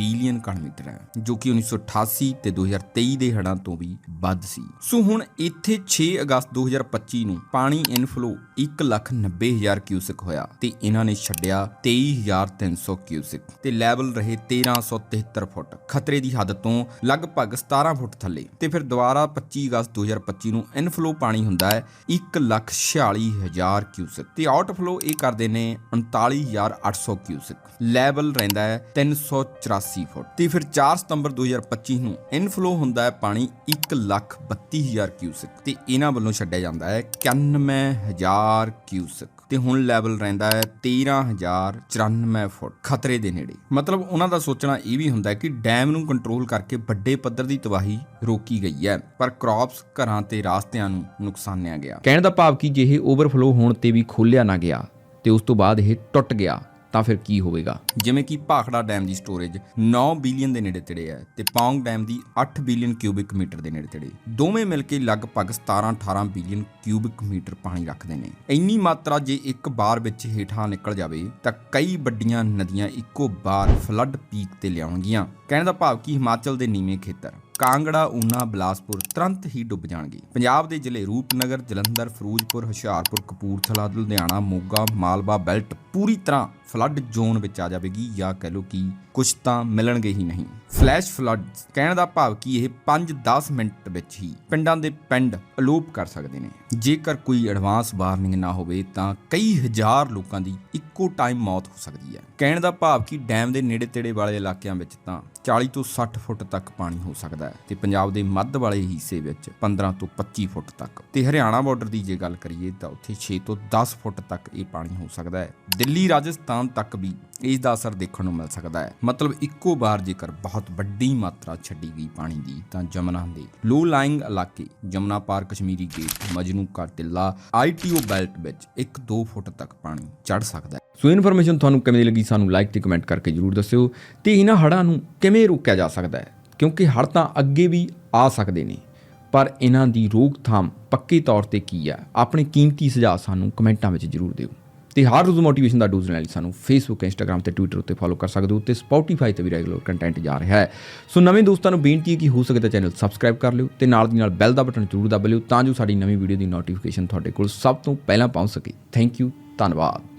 ਬਿਲੀਅਨ ਘਣ ਹੈ, ਜੋ ਕਿ 1988 ਤੇ 2023 ਦੇ ਹੜ੍ਹਾਂ ਤੋਂ ਵੀ ਵੱਧ ਸੀ। ਸੋ ਹੁਣ ਇੱਥੇ 6 ਅਗਸਤ 2025 ਨੂੰ ਪਾਣੀ ਇਨਫਲੋ 190000 ਕਿਊਸਿਕ ਹੋਇਆ ਤੇ ਇਹਨਾਂ ਨੇ ਛੱਡਿਆ 23300 ਕਿਊਸਿਕ ਤੇ ਲੈਵਲ ਰਹੇ 1373 ਫੁੱਟ। ਖਤਰੇ ਦੀ ਹੱਦ ਤੋਂ ਲਗਭਗ 17 ਫੁੱਟ ਥੱਲੇ। ਤੇ ਫਿਰ ਦੁਬਾਰਾ 25 ਅਗਸਤ 2025 ਨੂੰ ਇਨਫਲੋ ਪਾਣੀ ਹੁੰਦਾ ਹੈ 146000 ਕਿਊਸਿਕ ਤੇ ਆਊਟਫਲੋ ਇਹ ਕਰਦੇ ਨੇ 39800 ਕਿਊਸਿਕ ਲੈਵਲ ਰਹਿੰਦਾ ਹੈ 384 ਫੁੱਟ। ਤੇ ਫਿਰ 4 ਸਤੰਬਰ 2025 ਨੂੰ ਇਨਫਲੋ ਹੁੰਦਾ ਹੈ ਪਾਣੀ 132000 ਕਿਊਸਕ। ਤੇ ਇਹਨਾਂ ਵੱਲੋਂ ਛੱਡਿਆ ਜਾਂਦਾ ਹੈ 91000 ਕਿਊਸਕ। ਤੇ ਹੁਣ ਲੈਵਲ ਰਹਿੰਦਾ ਹੈ 13094 ਫੁੱਟ ਖਤਰੇ ਦੇ ਨੇੜੇ। ਮਤਲਬ ਉਹਨਾਂ ਦਾ ਸੋਚਣਾ ਇਹ ਵੀ ਹੁੰਦਾ ਹੈ ਕਿ ਡੈਮ ਨੂੰ ਕੰਟਰੋਲ ਕਰਕੇ ਵੱਡੇ ਪੱਧਰ ਦੀ ਤਬਾਹੀ ਰੋਕੀ ਗਈ ਹੈ, ਪਰ ਕ੍ਰੌਪਸ ਘਰਾਂ ਤੇ ਰਾਸਤਿਆਂ ਨੂੰ ਨੁਕਸਾਨਿਆ ਗਿਆ। ਕਹਿਣ ਦਾ ਭਾਵ ਕਿ ਜੇ ਇਹ ਓਵਰਫਲੋ ਹੋਣ ਤੇ ਵੀ ਖੋਲਿਆ ਨਾ ਗਿਆ, ਤੇ ਉਸ ਤੋਂ ਬਾਅਦ ਇਹ ਟੁੱਟ ਗਿਆ। ਤਾਂ ਫਿਰ ਕੀ ਹੋਵੇਗਾ? ਜਿਵੇਂ ਕਿ ਭਾਖੜਾ ਡੈਮ ਦੀ ਸਟੋਰੇਜ 9 ਬਿਲੀਅਨ ਦੇ ਨੇੜੇ ਤੇੜੇ ਹੈ ਤੇ ਪੌਂਗ ਡੈਮ ਦੀ 8 ਬਿਲੀਅਨ ਕਿਊਬਿਕ ਮੀਟਰ ਦੇ ਨੇੜੇ ਤੇੜੇ ਦੋਵੇਂ ਮਿਲ ਕੇ ਲਗਭਗ 17-18 ਬਿਲੀਅਨ ਕਿਊਬਿਕ ਮੀਟਰ ਪਾਣੀ ਰੱਖਦੇ ਨੇ। ਇੰਨੀ ਮਾਤਰਾ ਜੇ ਇੱਕ ਬਾਰ ਵਿੱਚ ਹੇਠਾਂ ਨਿਕਲ ਜਾਵੇ, ਤਾਂ ਕਈ ਵੱਡੀਆਂ ਨਦੀਆਂ ਇੱਕੋ ਬਾਰ ਫਲੱਡ ਪੀਕ ਤੇ ਲਿਆਉਣਗੀਆਂ। ਕਹਿਣ ਦਾ ਭਾਵ ਕਿ ਹਿਮਾਚਲ ਦੇ ਨੀਵੇਂ ਖੇਤਰ, ਕਾਂਗੜਾ, ਊਨਾ, ਬਲਾਸਪੁਰ ਤੁਰੰਤ ਹੀ ਡੁੱਬ ਜਾਣਗੇ। ਪੰਜਾਬ ਦੇ ਜ਼ਿਲ੍ਹੇ ਰੂਪਨਗਰ, ਜਲੰਧਰ, ਫਿਰੋਜ਼ਪੁਰ, ਹੁਸ਼ਿਆਰਪੁਰ, ਕਪੂਰਥਲਾ, ਲੁਧਿਆਣਾ, ਮੋਗਾ, ਮਾਲਵਾ, ਬੈਲਟ ਪੂਰੀ ਤਰ੍ਹਾਂ ਫਲੱਡ ਜ਼ੋਨ ਵਿੱਚ ਆ ਜਾਵੇਗੀ ਜਾਂ ਕਹਿ ਲਓ ਕਿ ਕੁਝ ਤਾਂ ਮਿਲਣਗੇ ਹੀ ਨਹੀਂ। ਫਲੈਸ਼ ਫਲੱਡ, ਕਹਿਣ ਦਾ ਭਾਵ ਕਿ ਇਹ 5-10 ਮਿੰਟ ਵਿੱਚ ਹੀ ਪਿੰਡਾਂ ਦੇ ਪਿੰਡ ਅਲੋਪ ਕਰ ਸਕਦੇ ਨੇ। ਜੇਕਰ ਕੋਈ ਐਡਵਾਂਸ ਵਾਰਨਿੰਗ ਨਾ ਹੋਵੇ ਤਾਂ ਕਈ ਹਜ਼ਾਰ ਲੋਕਾਂ ਦੀ ਇੱਕੋ ਟਾਈਮ ਮੌਤ ਹੋ ਸਕਦੀ ਹੈ। ਕਹਿਣ ਦਾ ਭਾਵ ਕਿ ਡੈਮ ਦੇ ਨੇੜੇ ਤੇੜੇ ਵਾਲੇ ਇਲਾਕਿਆਂ ਵਿੱਚ ਤਾਂ 40 ਤੋਂ 60 ਫੁੱਟ ਤੱਕ ਪਾਣੀ ਹੋ ਸਕਦਾ ਹੈ ਤੇ ਪੰਜਾਬ ਦੇ ਮੱਧ ਵਾਲੇ ਹਿੱਸੇ ਵਿੱਚ 15 ਤੋਂ 25 ਫੁੱਟ ਤੱਕ। ਤੇ ਹਰਿਆਣਾ ਬਾਰਡਰ ਦੀ ਜੇ ਗੱਲ ਕਰੀਏ ਤਾਂ ਉੱਥੇ 6 ਤੋਂ 10 ਫੁੱਟ ਤੱਕ ਇਹ ਪਾਣੀ ਹੋ ਸਕਦਾ ਹੈ। ਦਿੱਲੀ, ਰਾਜਸਥਾਨ ਤੱਕ ਵੀ ਇਸ ਦਾ ਅਸਰ ਦੇਖਣ ਨੂੰ ਮਿਲ ਸਕਦਾ ਹੈ। ਮਤਲਬ ਇੱਕੋ ਵਾਰ ਜੇਕਰ ਬਹੁਤ ਵੱਡੀ ਮਾਤਰਾ ਛੱਡੀ ਗਈ ਪਾਣੀ ਦੀ, ਤਾਂ ਜਮਨਾ ਦੇ ਲੋ ਲਾਈਂਗ ਇਲਾਕੇ, ਜਮਨਾ ਪਾਰ ਕਸ਼ਮੀਰੀ ਗੇਟ, ਮਜਨੂ ਕਾ ਟਿੱਲਾ ਆਈਟੀਓ ਬੈਲਟ ਵਿੱਚ 1-2 ਫੁੱਟ ਤੱਕ ਪਾਣੀ ਚੜ ਸਕਦਾ ਹੈ। ਸੋ ਇਨਫੋਰਮੇਸ਼ਨ ਤੁਹਾਨੂੰ ਕਿਵੇਂ ਲੱਗੀ ਸਾਨੂੰ ਲਾਈਕ ਤੇ ਕਮੈਂਟ ਕਰਕੇ ਜਰੂਰ ਦੱਸਿਓ। ਤੇ ਇਹਨਾਂ ਹੜ੍ਹਾਂ ਨੂੰ ਕਿਵੇਂ ਰੋਕਿਆ ਜਾ ਸਕਦਾ ਹੈ? ਕਿਉਂਕਿ ਹੜ੍ਹ ਤਾਂ ਅੱਗੇ ਵੀ ਆ ਸਕਦੇ ਨੇ, ਪਰ ਇਹਨਾਂ ਦੀ ਰੋਕਥਾਮ ਪੱਕੇ ਤੌਰ ਤੇ ਕੀ ਹੈ? ਆਪਣੇ ਕੀਮਤੀ ਸੁਝਾਅ ਸਾਨੂੰ ਕਮੈਂਟਾਂ ਵਿੱਚ ਜਰੂਰ ਦਿਓ। ਤੇ ਹਰ ਰੋਜ਼ ਮੋਟੀਵੇਸ਼ਨ ਦਾ ਡੋਜ਼ ਲੈਣ ਲਈ ਸਾਨੂੰ ਫੇਸਬੁੱਕ ਇੰਸਟਾਗ੍ਰam ਤੇ ਟਵਿੱਟਰ ਉੱਤੇ ਫੋਲੋ ਕਰ ਸਕਦੇ ਹੋ ਤੇ ਸਪੋਟੀਫਾਈ ਤੇ ਵੀ ਰੈਗੂਲਰ ਕੰਟੈਂਟ ਜਾ ਰਿਹਾ ਹੈ। ਸੋ ਨਵੇਂ ਦੋਸਤਾਂ ਨੂੰ ਬੇਨਤੀ ਹੈ ਕਿ ਹੋ ਸਕੇ ਤਾਂ ਚੈਨਲ ਸਬਸਕ੍ਰਾਈਬ ਕਰ ਲਿਓ ਤੇ ਨਾਲ ਦੀ ਨਾਲ ਬੈਲ ਦਾ ਬਟਨ ਜ਼ਰੂਰ ਦਬਾ ਲਿਓ ਤਾਂ ਜੋ ਸਾਡੀ ਨਵੀਂ ਵੀਡੀਓ ਦੀ ਨੋਟੀਫਿਕੇਸ਼ਨ ਤੁਹਾਡੇ ਕੋਲ ਸਭ ਤੋਂ ਪਹਿਲਾਂ ਪਹੁੰਚ ਸਕੇ। ਥੈਂਕ ਯੂ ਧੰਨਵਾਦ।